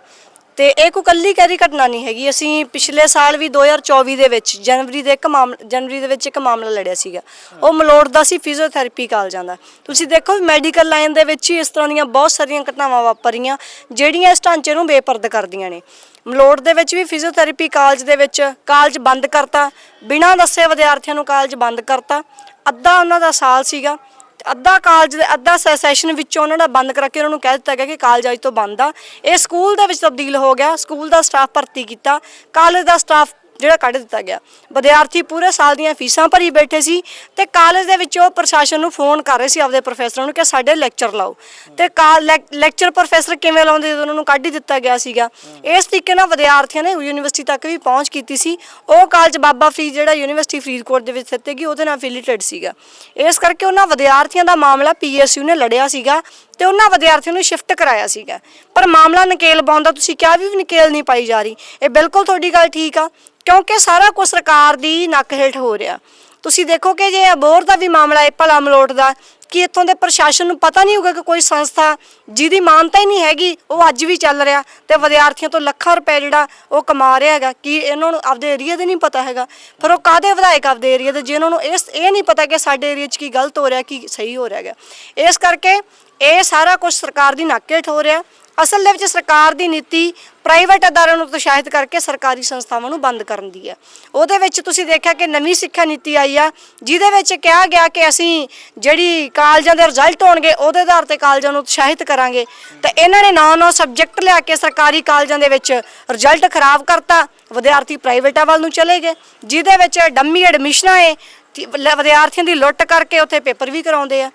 ਤੇ ਇਹ ਕੋਈ ਕੱਲੀ ਕਰੀ ਘਟਨਾ ਨਹੀਂ ਹੈਗੀ। ਅਸੀਂ ਪਿਛਲੇ ਸਾਲ ਵੀ 2024 ਦੇ ਵਿੱਚ ਜਨਵਰੀ ਦੇ ਇੱਕ ਮਾਮਲਾ ਜਨਵਰੀ ਦੇ ਵਿੱਚ ਇੱਕ ਮਾਮਲਾ ਲੜਿਆ ਸੀਗਾ। ਉਹ ਮਲੋੜ ਦਾ ਸੀ ਫਿਜ਼ੀਓਥੈਰੇਪੀ ਕਾਲਜਾਂ ਦਾ ਤੁਸੀਂ ਦੇਖੋ ਮੈਡੀਕਲ ਲਾਈਨ ਦੇ ਵਿੱਚ ਹੀ ਇਸ ਤਰ੍ਹਾਂ ਦੀਆਂ ਬਹੁਤ ਸਾਰੀਆਂ ਘਟਨਾਵਾਂ ਵਾਪਰੀਆਂ, ਜਿਹੜੀਆਂ ਇਸ ਢਾਂਚੇ ਨੂੰ ਬੇਪਰਦ ਕਰਦੀਆਂ ਨੇ। ਮਲੋੜ ਦੇ ਵਿੱਚ ਵੀ ਫਿਜ਼ੀਓਥੈਰੇਪੀ ਕਾਲਜ ਦੇ ਵਿੱਚ ਕਾਲਜ ਬੰਦ ਕਰਤਾ, ਬਿਨਾਂ ਦੱਸੇ ਵਿਦਿਆਰਥੀਆਂ ਨੂੰ ਕਾਲਜ ਬੰਦ ਕਰਤਾ। ਅੱਧਾ ਉਹਨਾਂ ਦਾ ਸਾਲ ਸੀਗਾ। ਤੇ ਅੱਧਾ ਕਾਲਜ ਦੇ ਅੱਧਾ ਸੈ- ਸੈਸ਼ਨ ਵਿੱਚੋਂ ਉਹਨਾਂ ਦਾ ਬੰਦ ਕਰਾ ਕੇ ਉਹਨਾਂ ਨੂੰ ਕਹਿ ਦਿੱਤਾ ਗਿਆ ਕਿ ਕਾਲਜ ਅੱਜ ਤੋਂ ਬੰਦ ਆ। ਇਹ ਸਕੂਲ ਦੇ ਵਿੱਚ ਤਬਦੀਲ ਹੋ ਗਿਆ। ਸਕੂਲ ਦਾ ਸਟਾਫ ਭਰਤੀ ਕੀਤਾ। ਕਾਲਜ ਦਾ ਸਟਾਫ ਜਿਹੜਾ ਕੱਢ ਦਿੱਤਾ ਗਿਆ। ਵਿਦਿਆਰਥੀ ਪੂਰੇ ਸਾਲ ਦੀਆਂ ਫੀਸਾਂ ਭਰੀ ਬੈਠੇ ਸੀ ਤੇ ਕਾਲਜ ਦੇ ਵਿੱਚ ਉਹ ਪ੍ਰਸ਼ਾਸਨ ਨੂੰ ਫੋਨ ਕਰ ਰਹੇ ਸੀ ਆਪਦੇ ਪ੍ਰੋਫੈਸਰਾਂ ਨੂੰ ਕਿ ਸਾਡੇ ਲੈਕਚਰ ਲਾਓ। ਤੇ ਲੈਕਚਰ ਪ੍ਰੋਫੈਸਰ ਕਿਵੇਂ ਲਾਉਂਦੇ ਜਦੋਂ ਉਹਨਾਂ ਨੂੰ ਕੱਢ ਹੀ ਦਿੱਤਾ ਗਿਆ ਸੀਗਾ। ਇਸ ਤਰੀਕੇ ਨਾਲ ਵਿਦਿਆਰਥੀਆਂ ਨੇ ਯੂਨੀਵਰਸਿਟੀ ਤੱਕ ਵੀ ਪਹੁੰਚ ਕੀਤੀ ਸੀ। ਉਹ ਕਾਲਜ ਬਾਬਾ ਫਰੀਦ ਜਿਹੜਾ ਯੂਨੀਵਰਸਿਟੀ ਫਰੀਦਕੋਟ ਦੇ ਵਿੱਚ ਸਥਿਤ ਹੈਗੀ ਉਹਦੇ ਨਾਲ ਅਫੀਲੀਏਟਡ ਸੀਗਾ। ਇਸ ਕਰਕੇ ਉਹਨਾਂ ਵਿਦਿਆਰਥੀਆਂ ਦਾ ਮਾਮਲਾ ਪੀਐਸਯੂ ਨੇ ਲੜਿਆ ਸੀਗਾ। ਤੇ ਉਹਨਾਂ ਵਿਦਿਆਰਥੀਆਂ ਨੂੰ ਸ਼ਿਫਟ ਕਰਾਇਆ ਸੀਗਾ। ਪਰ ਮਾਮਲਾ ਨਕੇਲ ਪਾਉਣ ਦਾ ਤੁਸੀਂ ਕਿਹਾ ਵੀ ਨਕੇਲ ਨਹੀਂ ਪਾਈ ਜਾ ਰਹੀ। ਇਹ ਬਿਲਕੁਲ ਤੁਹਾਡੀ ਗੱਲ ਠੀਕ ਆ, ਕਿਉਂਕਿ ਸਾਰਾ ਕੁਝ ਸਰਕਾਰ ਦੀ ਨੱਕ ਹੇਠ ਹੋ ਰਿਹਾ। ਤੁਸੀਂ ਦੇਖੋ ਕਿ ਜੇ ਅਬੋਰ ਦਾ ਵੀ ਮਾਮਲਾ ਹੈ, ਭਲਾ ਮਲੋਟ ਦਾ, ਕਿ ਇੱਥੋਂ ਦੇ ਪ੍ਰਸ਼ਾਸਨ ਨੂੰ ਪਤਾ ਨਹੀਂ ਹੋਊਗਾ ਕਿ ਕੋਈ ਸੰਸਥਾ ਜਿਹਦੀ ਮਾਨਤਾ ਹੀ ਨਹੀਂ ਹੈਗੀ, ਉਹ ਅੱਜ ਵੀ ਚੱਲ ਰਿਹਾ ਤੇ ਵਿਦਿਆਰਥੀਆਂ ਤੋਂ ਲੱਖਾਂ ਰੁਪਏ ਜਿਹੜਾ ਉਹ ਕਮਾ ਰਿਹਾ ਹੈਗਾ, ਕਿ ਇਹਨਾਂ ਨੂੰ ਆਪਦੇ ਏਰੀਆ ਦੇ ਨਹੀਂ ਪਤਾ ਹੈਗਾ? ਫਿਰ ਉਹ ਕਾਦੇ ਵਿਧਾਇਕ ਆਪਦੇ ਏਰੀਆ ਦੇ ਜਿਨ੍ਹਾਂ ਨੂੰ ਇਸ, ਇਹ ਨਹੀਂ ਪਤਾ ਕਿ ਸਾਡੇ ਏਰੀਆ 'ਚ ਕੀ ਗਲਤ ਹੋ ਰਿਹਾ, ਕੀ ਸਹੀ ਹੋ ਰਿਹਾ ਹੈਗਾ। ਇਸ ਕਰਕੇ ਇਹ ਸਾਰਾ ਕੁਝ ਸਰਕਾਰ ਦੀ ਨੱਕ ਹੇਠ ਹੋ ਰਿਹਾ। ਅਸਲ ਦੇ ਵਿੱਚ ਸਰਕਾਰ ਦੀ ਨੀਤੀ ਪ੍ਰਾਈਵੇਟ ਅਦਾਰਿਆਂ ਨੂੰ ਉਤਸ਼ਾਹਿਤ ਕਰਕੇ ਸਰਕਾਰੀ ਸੰਸਥਾਵਾਂ ਨੂੰ ਬੰਦ ਕਰਨ ਦੀ ਹੈ। ਉਹਦੇ ਵਿੱਚ ਤੁਸੀਂ ਦੇਖਿਆ ਕਿ ਨਵੀਂ ਸਿੱਖਿਆ ਨੀਤੀ ਆਈ ਆ, ਜਿਹਦੇ ਵਿੱਚ ਕਿਹਾ ਗਿਆ ਕਿ ਅਸੀਂ ਜਿਹੜੀ ਕਾਲਜਾਂ ਦੇ ਰਿਜ਼ਲਟ ਹੋਣਗੇ, ਉਹਦੇ ਆਧਾਰ ਤੇ ਕਾਲਜਾਂ ਨੂੰ ਉਤਸ਼ਾਹਿਤ ਕਰਾਂਗੇ। ਤਾਂ ਇਹਨਾਂ ਨੇ ਨੌ ਨੌ ਸਬਜੈਕਟ ਲਿਆ ਕੇ ਸਰਕਾਰੀ ਕਾਲਜਾਂ ਦੇ ਵਿੱਚ ਰਿਜ਼ਲਟ ਖਰਾਬ ਕਰਤਾ। ਵਿਦਿਆਰਥੀ ਪ੍ਰਾਈਵੇਟਾਂ ਵੱਲ ਨੂੰ ਚਲੇ ਗਏ, ਜਿਹਦੇ ਵਿੱਚ ਡੰਮੀ ਐਡਮਿਸ਼ਨਾਂ ਏ ਤੇ ਵਿਦਿਆਰਥੀਆਂ ਦੀ ਲੁੱਟ ਕਰਕੇ ਉੱਥੇ ਪੇਪਰ ਵੀ ਕਰਾਉਂਦੇ ਆ।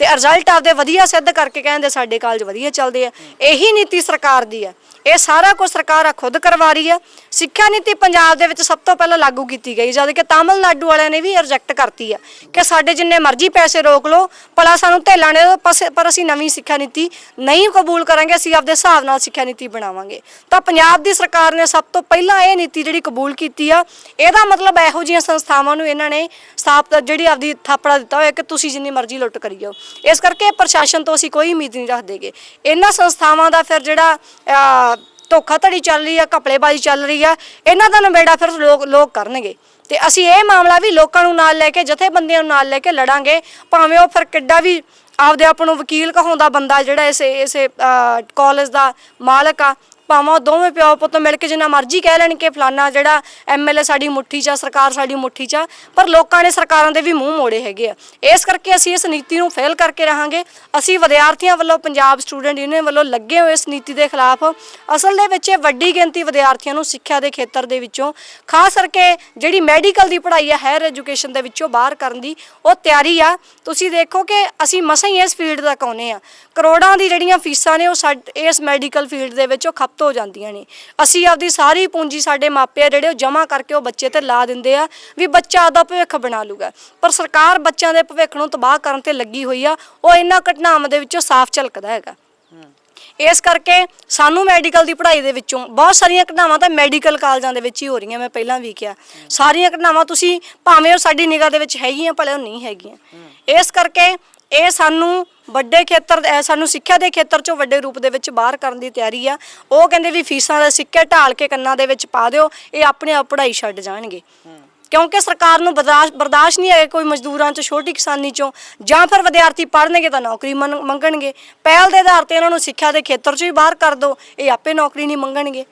ਤੇ ਰਿਜ਼ਲਟ ਆਪਦੇ ਵਧੀਆ ਸਿੱਧ ਕਰਕੇ ਕਹਿੰਦੇ ਸਾਡੇ ਕਾਲਜ ਵਧੀਆ ਚੱਲਦੇ ਆ। ਇਹੀ ਨੀਤੀ ਸਰਕਾਰ ਦੀ ਆ। ਇਹ ਸਾਰਾ ਕੁਝ ਸਰਕਾਰ ਆ ਖੁਦ ਕਰਵਾ ਰਹੀ ਆ। ਸਿੱਖਿਆ ਨੀਤੀ ਪੰਜਾਬ ਦੇ ਵਿੱਚ ਸਭ ਤੋਂ ਪਹਿਲਾਂ ਲਾਗੂ ਕੀਤੀ ਗਈ ਜਦ ਕਿ ਤਾਮਿਲਨਾਡੂ ਵਾਲਿਆਂ ਨੇ ਵੀ ਰਿਜੈਕਟ ਕਰਤੀ ਆ ਕਿ ਸਾਡੇ ਜਿੰਨੇ ਮਰਜ਼ੀ ਪੈਸੇ ਰੋਕ ਲਓ ਭਲਾ ਸਾਨੂੰ ਧੇਲਾ ਨੇ ਦਿਓ, ਪਰ ਅਸੀਂ ਨਵੀਂ ਸਿੱਖਿਆ ਨੀਤੀ ਨਹੀਂ ਕਬੂਲ ਕਰਾਂਗੇ ਅਸੀਂ ਆਪਦੇ ਹਿਸਾਬ ਨਾਲ ਸਿੱਖਿਆ ਨੀਤੀ ਬਣਾਵਾਂਗੇ। ਤਾਂ ਪੰਜਾਬ ਦੀ ਸਰਕਾਰ ਨੇ ਸਭ ਤੋਂ ਪਹਿਲਾਂ ਇਹ ਨੀਤੀ ਜਿਹੜੀ ਕਬੂਲ ਕੀਤੀ ਆ ਇਹਦਾ ਮਤਲਬ ਇਹੋ ਜਿਹੀਆਂ ਸੰਸਥਾਵਾਂ ਨੂੰ ਇਹਨਾਂ ਨੇ ਸਥਾਪਿਤ ਜਿਹੜੀ ਆਪਦੀ ਥਾਪੜਾ ਦਿੱਤਾ ਹੋਇਆ ਕਿ ਤੁਸੀਂ ਜਿੰਨੀ ਮਰਜ਼ੀ ਲੁੱਟ ਕਰੀ ਜਾਓ। ਇਸ ਕਰਕੇ ਪ੍ਰਸ਼ਾਸਨ ਤੋਂ ਅਸੀਂ ਕੋਈ ਉਮੀਦ ਨਹੀਂ ਰੱਖਦੇਗੇ। ਇਹਨਾਂ ਸੰਸਥਾਵਾਂ ਦਾ ਫਿਰ ਜਿਹੜਾ ਧੋਖਾਧੜੀ ਚੱਲ ਰਹੀ ਆ, ਘਪਲੇਬਾਜ਼ੀ ਚੱਲ ਰਹੀ ਆ, ਇਹਨਾਂ ਦਾ ਨਵੇੜਾ ਫਿਰ ਲੋਕ ਲੋਕ ਕਰਨਗੇ। ਤੇ ਅਸੀਂ ਇਹ ਮਾਮਲਾ ਵੀ ਲੋਕਾਂ ਨੂੰ ਨਾਲ ਲੈ ਕੇ, ਜਥੇਬੰਦੀਆਂ ਨੂੰ ਨਾਲ ਲੈ ਕੇ ਲੜਾਂਗੇ, ਭਾਵੇਂ ਉਹ ਫਿਰ ਕਿੱਡਾ ਵੀ ਆਪਦੇ ਆਪ ਨੂੰ ਵਕੀਲ ਕਹਾਉਂਦਾ ਬੰਦਾ ਜਿਹੜਾ ਇਸੇ ਇਸੇ ਕਾਲਜ ਦਾ ਮਾਲਕ ਆ ਭਾਵੇਂ ਉਹ ਦੋਵੇਂ ਪਿਓ ਪੁੱਤ ਮਿਲ ਕੇ ਜਿੰਨਾ ਮਰਜ਼ੀ ਕਹਿ ਲੈਣ ਕਿ ਫਲਾਨਾ ਜਿਹੜਾ ਐਮਐਲਏ ਸਾਡੀ ਮੁੱਠੀ 'ਚ ਆ, ਸਰਕਾਰ ਸਾਡੀ ਮੁੱਠੀ 'ਚ ਆ, ਪਰ ਲੋਕਾਂ ਨੇ ਸਰਕਾਰਾਂ ਦੇ ਵੀ ਮੂੰਹ ਮੋੜੇ ਹੈਗੇ ਆ। ਇਸ ਕਰਕੇ ਅਸੀਂ ਇਸ ਨੀਤੀ ਨੂੰ ਫੇਲ ਕਰਕੇ ਰਹਾਂਗੇ। ਅਸੀਂ ਵਿਦਿਆਰਥੀਆਂ ਵੱਲੋਂ, ਪੰਜਾਬ ਸਟੂਡੈਂਟ ਯੂਨੀਅਨ ਵੱਲੋਂ ਲੱਗੇ ਹੋਏ ਇਸ ਨੀਤੀ ਦੇ ਖਿਲਾਫ, ਅਸਲ ਦੇ ਵਿੱਚ ਇਹ ਵੱਡੀ ਗਿਣਤੀ ਵਿਦਿਆਰਥੀਆਂ ਨੂੰ ਸਿੱਖਿਆ ਦੇ ਖੇਤਰ ਦੇ ਵਿੱਚੋਂ, ਖਾਸ ਕਰਕੇ ਜਿਹੜੀ ਮੈਡੀਕਲ ਦੀ ਪੜ੍ਹਾਈ ਹੈ ਹਾਇਰ ਐਜੂਕੇਸ਼ਨ ਦੇ ਵਿੱਚੋਂ ਬਾਹਰ ਕਰਨ ਦੀ, ਉਹ ਤਿਆਰੀ ਆ। ਤੁਸੀਂ ਦੇਖੋ ਕਿ ਅਸੀਂ ਮਸਾਂ ਹੀ ਇਸ ਫੀਲਡ ਤੱਕ ਆਉਨੇ ਆ। ਕਰੋੜਾਂ ਦੀ ਜਿਹੜੀਆਂ ਫੀਸਾਂ ਨੇ, ਉਹ ਸਾਡ- ਇਸ ਮੈਡੀਕਲ ਫੀਲਡ ਦੇ ਵਿੱਚ ਉਹ ਖਪਤ ਹੋ ਜਾਂਦੀਆਂ ਨੇ। ਅਸੀਂ ਆਪਦੀ ਸਾਰੀ ਪੂੰਜੀ ਸਾਡੇ ਮਾਪੇ ਜਿਹੜੇ ਉਹ ਜਮ੍ਹਾਂ ਕਰਕੇ ਉਹ ਬੱਚੇ ਤੇ ਲਾ ਦਿੰਦੇ ਆ ਵੀ ਬੱਚਾ ਆਪਦਾ ਭਵਿੱਖ ਬਣਾ ਲੂਗਾ। ਪਰ ਸਰਕਾਰ ਬੱਚਿਆਂ ਦੇ ਭਵਿੱਖ ਨੂੰ ਤਬਾਹ ਕਰਨ ਤੇ ਲੱਗੀ ਹੋਈ ਆ, ਉਹ ਇਹਨਾਂ ਘਟਨਾਵਾਂ ਦੇ ਵਿੱਚੋਂ ਸਾਫ਼ ਝਲਕਦਾ ਹੈਗਾ। ਇਸ ਕਰਕੇ ਸਾਨੂੰ ਮੈਡੀਕਲ ਦੀ ਪੜ੍ਹਾਈ ਦੇ ਵਿੱਚੋਂ ਬਹੁਤ ਸਾਰੀਆਂ ਘਟਨਾਵਾਂ ਤਾਂ ਮੈਡੀਕਲ ਕਾਲਜਾਂ ਦੇ ਵਿੱਚ ਹੀ ਹੋ ਰਹੀਆਂ, ਮੈਂ ਪਹਿਲਾਂ ਵੀ ਕਿਹਾ। ਸਾਰੀਆਂ ਘਟਨਾਵਾਂ ਤੁਸੀਂ ਭਾਵੇਂ ਉਹ ਸਾਡੀ ਨਿਗਾਹ ਦੇ ਵਿੱਚ ਹੈਗੀਆਂ, ਭਲੇ ਉਹ ਨਹੀਂ ਹੈਗੀਆਂ। ਇਸ ਕਰਕੇ ਇਹ ਸਾਨੂੰ ਵੱਡੇ ਖੇਤਰ, ਅਹ ਸਾਨੂੰ ਸਿੱਖਿਆ ਦੇ ਖੇਤਰ ਚੋਂ ਵੱਡੇ ਰੂਪ ਦੇ ਵਿੱਚ ਬਾਹਰ ਕਰਨ ਦੀ ਤਿਆਰੀ ਆ। ਉਹ ਕਹਿੰਦੇ ਵੀ ਫੀਸਾਂ ਦੇ ਸਿੱਕੇ ਢਾਲ ਕੇ ਕੰਨਾਂ ਦੇ ਵਿੱਚ ਪਾ ਦਿਓ, ਇਹ ਆਪਣੇ ਆਪ ਪੜ੍ਹਾਈ ਛੱਡ ਜਾਣਗੇ। ਕਿਉਂਕਿ ਸਰਕਾਰ ਨੂੰ ਬਰਦਾਸ਼ਤ ਬਰਦਾਸ਼ਤ ਨਹੀਂ ਹੈ ਕੋਈ ਮਜ਼ਦੂਰਾਂ ਚ, ਛੋਟੀ ਕਿਸਾਨੀ ਚੋਂ। ਜਾਂ ਫਿਰ ਵਿਦਿਆਰਥੀ ਪੜ੍ਹਨਗੇ ਤਾਂ ਨੌਕਰੀ ਮੰਨ- ਮੰਗਣਗੇ ਪਹਿਲ ਦੇ ਆਧਾਰ ਤੇ ਇਹਨਾਂ ਨੂੰ ਸਿੱਖਿਆ ਦੇ ਖੇਤਰ 'ਚੋਂ ਹੀ ਬਾਹਰ ਕਰ ਦਿਓ, ਇਹ ਆਪੇ ਨੌਕਰੀ ਨਹੀਂ ਮੰਗਣਗੇ।